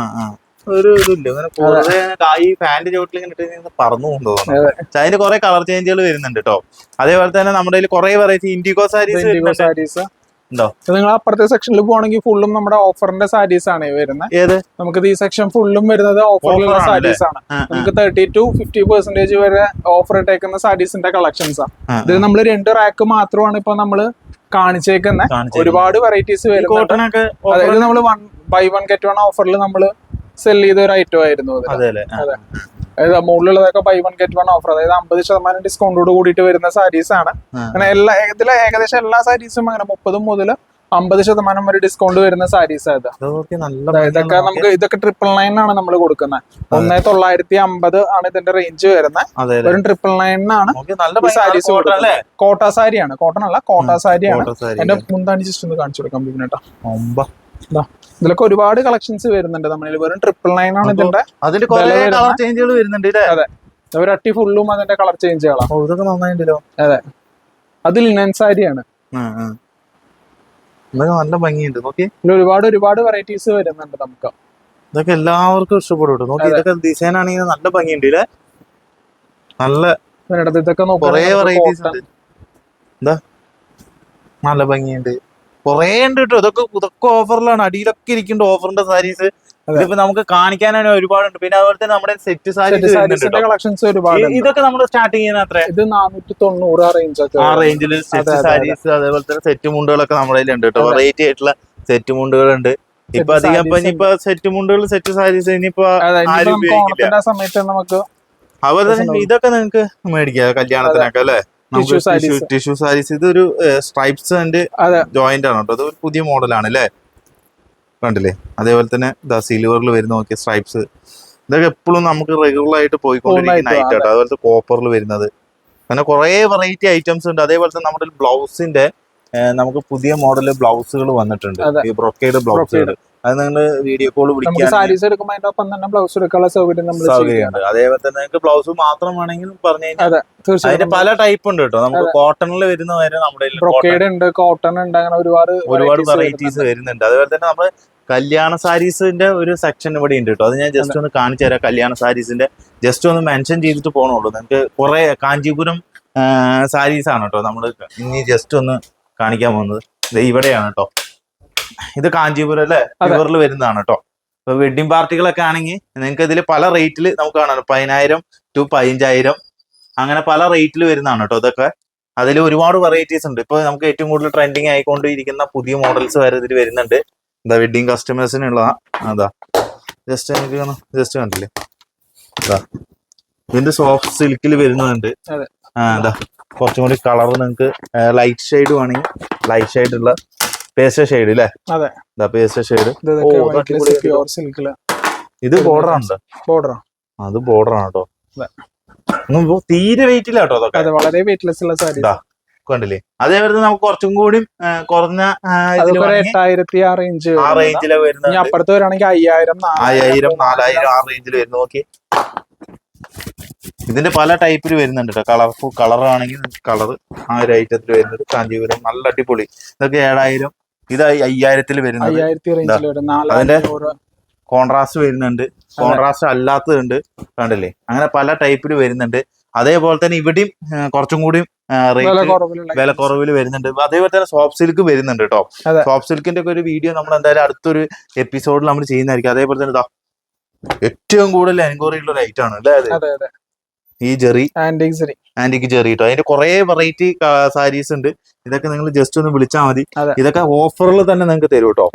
ഒരു ഇതില്ല. ഈ ചോട്ടിൽ ഇങ്ങനെ ഇട്ട് കഴിഞ്ഞാൽ പറന്നു പോകുന്നു അതെ. അതിന് കുറെ കളർ ചേഞ്ചുകൾ വരുന്നുണ്ട് കേട്ടോ അതേപോലെ തന്നെ നമ്മുടെ കയ്യിൽ കുറെ variety indigo saris indigo saris ഉണ്ടോ? നിങ്ങൾ അപ്പുറത്തെ സെക്ഷനിൽ പോകണമെങ്കിൽ ഫുള്ളും നമ്മുടെ ഓഫറിന്റെ സാരീസ് ആണ് വരുന്നത് ഏത്? നമുക്ക് ഈ സെക്ഷൻ ഫുള്ളും വരുന്നത് ഓഫറിലുള്ള സാരീസ് ആണ്. നമുക്ക് തേർട്ടി ടു ഫിഫ്റ്റി പെർസെന്റേജ് വരെ ഓഫർ ഇട്ടേക്കുന്ന സാരീസിന്റെ കളക്ഷൻസ് ആണ് ഇത് നമ്മൾ രണ്ട് റാക്ക് മാത്രമാണ് ഇപ്പൊ നമ്മൾ കാണിച്ചേക്കുന്നത്. ഒരുപാട് വെറൈറ്റീസ് വരും അതായത് നമ്മൾ one buy one get one ഓഫറിൽ നമ്മൾ സെൽ ചെയ്ത ഒരു ഐറ്റം ആയിരുന്നു അതെ. അതായത് മുകളിലുള്ളതൊക്കെ buy one get one offer അതായത് അമ്പത് ശതമാനം ഡിസ്കൗണ്ടോട് കൂടിയിട്ട് വരുന്ന സാരീസ് ആണ്. അങ്ങനെ എല്ലാ ഇതിലെ ഏകദേശം എല്ലാ സാരീസും അങ്ങനെ മുപ്പതും മുതൽ അമ്പത് ശതമാനം വരെ ഡിസ്കൗണ്ട് വരുന്ന സാരീസ് അത് ഇതൊക്കെ നമുക്ക് ഇതൊക്കെ ട്രിപ്പിൾ നയൻ ആണ് നമ്മൾ കൊടുക്കുന്നത് ഒന്നേ തൊള്ളായിരത്തി അമ്പത് ആണ് ഇതിന്റെ റേഞ്ച് വരുന്നത് വെറും ട്രിപ്പിൾ നയനാണ് സാരീസ് കോട്ട സാരിയാണ് കോട്ടൺ അല്ല കോട്ട സാരിയാണ് എന്റെ മുന്താണി ജസ്റ്റ് ഒന്ന് കാണിച്ചു കൊടുക്കാം ബിബിനേട്ടാ ഇതിലൊക്കെ ഒരുപാട് കളക്ഷൻസ് വരുന്നുണ്ട് നമ്മളിൽ. വെറും ട്രിപ്പിൾ നയൻ ആണ് ഇതിന്റെ കുറെ കളർ ചേഞ്ചുകൾ വരുന്നുണ്ട് അതെ. ഒരു അട്ടി ഫുള്ളും അതിന്റെ കളർ ചേഞ്ചുകളാണ് അതെ അതെ. അത് ലിനൻ സാരിയാണ്. ഇതൊക്കെ നല്ല ഭംഗിയുണ്ട്. നോക്കി. ഒരുപാട് ഒരുപാട് വെറൈറ്റീസ് വരുന്നുണ്ട് നമുക്ക്. ഇതൊക്കെ എല്ലാവർക്കും ഇഷ്ടപ്പെടും നോക്കി ഇതൊക്കെ ഡിസൈൻ ആണെങ്കിൽ നല്ല ഭംഗിയുണ്ട് ഇല്ലേ നല്ല ഇതൊക്കെ കൊറേ വെറൈറ്റീസ് ഉണ്ട്. എന്താ? നല്ല ഭംഗിയുണ്ട്. കൊറേ ഉണ്ട് കേട്ടോ ഇതൊക്കെ ഇതൊക്കെ ഓഫറിലാണ് അടിയിലൊക്കെ ഇരിക്കുന്നുണ്ട് ഓഫറിന്റെ സാരീസ് ഇതിപ്പോ നമുക്ക് കാണിക്കാനാണ് ഒരുപാടുണ്ട്. പിന്നെ അതുപോലെ തന്നെ നമ്മുടെ സെറ്റ് സാരീസ് കളക്ഷൻസ് ഒരുപാട് ഇതൊക്കെ നമ്മൾ സ്റ്റാർട്ടിങ് ചെയ്യുന്ന അത്ര ഇത് നാനൂറ്റി തൊണ്ണൂറ് ആ റേഞ്ച് ഒക്കെ ആ റേഞ്ചിൽ സെറ്റ്. സാരീസ് അതേപോലെ തന്നെ സെറ്റ് മുണ്ടുകളൊക്കെ നമ്മുടെ കയ്യിലുണ്ട് കേട്ടോ വെറൈറ്റി ആയിട്ടുള്ള സെറ്റ് മുണ്ടുകളുണ്ട്. ഇപ്പൊ അധികം ഇപ്പൊ ഇനിയിപ്പോ സെറ്റ് മുണ്ടുകൾ സെറ്റ് സാരീസ് ഇനിയിപ്പോ ആരും ഉപയോഗിക്കില്ല. സമയത്ത് നമുക്ക് അതുപോലെ തന്നെ ഇതൊക്കെ നിങ്ങൾക്ക് മേടിക്കാം. കല്യാണത്തിനൊക്കെ അല്ലെ. ടിഷ്യൂ സാരീസ് ഇതൊരു സ്ട്രൈപ്സ് ആൻഡ് ജോയിന്റ് ആണ് കേട്ടോ. അത് ഒരു പുതിയ മോഡലാണ് അല്ലേ? കണ്ടില്ലേ? അതേപോലെ തന്നെ ഇതാ സിൽവറിൽ വരുന്ന നോക്കിയ സ്ട്രൈപ്സ് ഇതൊക്കെ എപ്പോഴും നമുക്ക് റെഗുലർ ആയിട്ട് പോയിക്കൊണ്ടിരിക്കുന്ന ഐറ്റം കേട്ടോ അതുപോലത്തെ കോപ്പറിൽ വരുന്നത്. അങ്ങനെ കുറേ വെറൈറ്റി ഐറ്റംസ് ഉണ്ട്. അതേപോലെ തന്നെ നമ്മുടെ ബ്ലൗസിന്റെ നമുക്ക് പുതിയ മോഡൽ ബ്ലൗസുകൾ വന്നിട്ടുണ്ട്. ഈ ബ്രൊക്കേഡ് ബ്ലൗസുകൾ അത് നിങ്ങൾ വീഡിയോ കോൾ സൗകര്യമുണ്ട് അതേപോലെ തന്നെ നിങ്ങൾക്ക് ബ്ലൗസ് മാത്രം വേണമെങ്കിൽ പറഞ്ഞു കഴിഞ്ഞാൽ അതിന്റെ പല ടൈപ്പ് ഉണ്ട് കേട്ടോ. നമുക്ക് കോട്ടണിൽ വരുന്ന വരെ നമ്മുടെ ഉണ്ട് കോട്ടൺ ഉണ്ട് അങ്ങനെ ഒരുപാട് ഒരുപാട് വെറൈറ്റീസ് വരുന്നുണ്ട്. അതുപോലെ തന്നെ നമ്മൾ കല്യാണ സാരീസിന്റെ ഒരു സെക്ഷൻ ഇവിടെ ഉണ്ട് കേട്ടോ. അത് ഞാൻ ജസ്റ്റ് ഒന്ന് കാണിച്ചു തരാം കല്യാണ സാരീസിന്റെ ജസ്റ്റ് ഒന്ന് മെൻഷൻ ചെയ്തിട്ട് പോകണുള്ളൂ നിങ്ങൾക്ക് കുറെ കാഞ്ചീപുരം സാരീസ് ആണ് കേട്ടോ നമ്മൾ ഇനി ജസ്റ്റ് ഒന്ന് കാണിക്കാൻ പോകുന്നത്. ഇവിടെയാണ് കേട്ടോ. ഇത് കാഞ്ചീപുരം അല്ലേ? അതെ. പ്യുവറിൽ വരുന്നതാണ് കേട്ടോ ഇപ്പൊ വെഡിങ് പാർട്ടികളൊക്കെ ആണെങ്കിൽ നിങ്ങൾക്ക് ഇതിൽ പല റേറ്റിൽ നമുക്ക് കാണാം. പതിനായിരം ടു പതിനഞ്ചായിരം. അങ്ങനെ പല റേറ്റിൽ വരുന്നതാണ് കേട്ടോ ഇതൊക്കെ. അതിൽ ഒരുപാട് വെറൈറ്റീസ് ഉണ്ട്. ഇപ്പൊ നമുക്ക് ഏറ്റവും കൂടുതൽ ട്രെൻഡിങ് ആയിക്കൊണ്ടിരിക്കുന്ന പുതിയ മോഡൽസ് വരെ ഇതിൽ വരുന്നുണ്ട്. എന്താ വെഡിങ് കസ്റ്റമേഴ്സിനുള്ള അതാ. ജസ്റ്റ് എനിക്ക് ജസ്റ്റ് കണ്ടില്ലേ? ഇതാ. ഇതിന്റെ സോഫ്റ്റ് സിൽക്കിൽ വരുന്നുണ്ട്. അതെ. ആ അതാ കുറച്ചും കൂടി കളർ നിങ്ങൾക്ക് ലൈറ്റ് ഷെയ്ഡ് വേണമെങ്കിൽ ലൈറ്റ് ഷെയ്ഡ് ഉള്ള പേസ്റ്റർ ഷെയ്ഡ് അല്ലേ അതെ. ഇതാ പേസ്റ്റ ഷെയ്ഡ് പ്യുവർ സിൽക്കിൽ ഇത് ബോർഡർ ആണ്? ബോർഡർ അത് ബോർഡർ ആണ് കേട്ടോ തീരെ വെയിറ്റ് ഇല്ല കേട്ടോ അതൊക്കെ. അതെ വളരെ വെയിറ്റ്ലെസ് ഉള്ള സാരി. കണ്ടില്ലേ? അതേപോലെ നമുക്ക് കുറച്ചും കൂടി കുറഞ്ഞ എട്ടായിരത്തി ആ റേഞ്ച് ആ റേഞ്ചിലെ വരുന്നത് അപ്പുറത്ത് വരാണെങ്കിൽ അയ്യായിരം അയ്യായിരം നാലായിരം ആ റേഞ്ചിൽ വരുന്നു നോക്കി. ഇതിന്റെ പല ടൈപ്പിൽ വരുന്നുണ്ട് കേട്ടോ കളർഫുൾ കളർ ആണെങ്കിൽ കളർ ആ ഒരു ഐറ്റത്തിൽ വരുന്നത്. കാഞ്ചീപുരം നല്ല അടിപൊളി. ഇതൊക്കെ ഏഴായിരം ഇത് അയ്യായിരത്തിൽ വരുന്നത്. അതിന്റെ കോൺട്രാസ്റ്റ് വരുന്നുണ്ട്. കോൺട്രാസ്റ്റ് അല്ലാത്തതുണ്ട്. കണ്ടില്ലേ? അങ്ങനെ പല ടൈപ്പിൽ വരുന്നുണ്ട്. അതേപോലെ തന്നെ ഇവിടെയും കുറച്ചും കൂടി റേറ്റ് വില കുറവിൽ വരുന്നുണ്ട്. അതേപോലെ തന്നെ സോഫ്റ്റ് സിൽക്ക് വരുന്നുണ്ട് കേട്ടോ. സോഫ്റ്റ് സിൽക്കിന്റെ ഒക്കെ ഒരു വീഡിയോ നമ്മൾ എന്തായാലും അടുത്തൊരു എപ്പിസോഡിൽ നമ്മൾ ചെയ്യുന്നതായിരിക്കും. അതേപോലെ തന്നെ ഏറ്റവും കൂടുതൽ എൻക്വയറി ഉള്ള ഒരു ഐറ്റം ആണ്. അല്ലേ? ഈ Jerry antique Jerry. Antique Jerry കേട്ടോ അതിന്റെ കുറെ വെറൈറ്റി സാരീസ് ഉണ്ട്. ഇതൊക്കെ നിങ്ങൾ ജസ്റ്റ് ഒന്ന് വിളിച്ചാൽ മതി. ഇതൊക്കെ ഓഫറിൽ തന്നെ നിങ്ങൾക്ക് തരും കേട്ടോ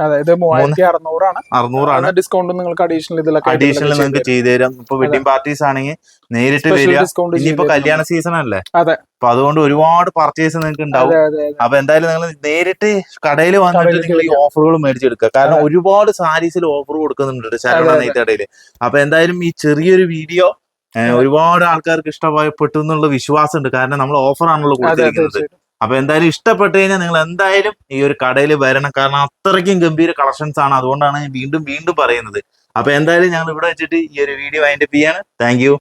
അറുന്നൂറാണ്. ഡിസ്കൗണ്ട് നിങ്ങൾക്ക് അഡീഷണൽ ഇതിലൊക്കെ അഡീഷണൽ നിങ്ങൾക്ക് ചെയ്തു തരാം. ഇപ്പൊ വെഡിങ് പാർട്ടീസ് ആണെങ്കിൽ നേരിട്ട് വരിക. ഇനിയിപ്പോ കല്യാണ സീസൺ അല്ലേ? അതെ. അപ്പൊ അതുകൊണ്ട് ഒരുപാട് പർച്ചേസ് നിങ്ങൾക്ക് ഉണ്ടാവും. അപ്പൊ എന്തായാലും നിങ്ങൾ നേരിട്ട് കടയിൽ വന്നിട്ട് നിങ്ങൾ ഈ ഓഫറുകൾ മേടിച്ചെടുക്കുക കാരണം ഒരുപാട് സാരീസിൽ ഓഫർ കൊടുക്കുന്നുണ്ട് ശരണ. നെയ്ത്തടയിൽ അപ്പൊ എന്തായാലും ഈ ചെറിയൊരു വീഡിയോ ഒരുപാട് ആൾക്കാർക്ക് ഇഷ്ടപ്പെട്ടു എന്നുള്ള വിശ്വാസമുണ്ട്. കാരണം നമ്മൾ ഓഫർ ആണല്ലോ കൊടുത്തിരിക്കുന്നത്. അപ്പൊ എന്തായാലും ഇഷ്ടപ്പെട്ടു കഴിഞ്ഞാൽ നിങ്ങൾ എന്തായാലും ഈ ഒരു കടയിൽ വരണം. കാരണം അത്രയ്ക്കും ഗംഭീര കളക്ഷൻസ് ആണ്. അതുകൊണ്ടാണ് വീണ്ടും വീണ്ടും പറയുന്നത്. അപ്പൊ എന്തായാലും ഞങ്ങൾ ഇവിടെ വെച്ചിട്ട് ഈ ഒരു വീഡിയോ വൈൻഡപ്പ് ചെയ്യാണ്. Thank you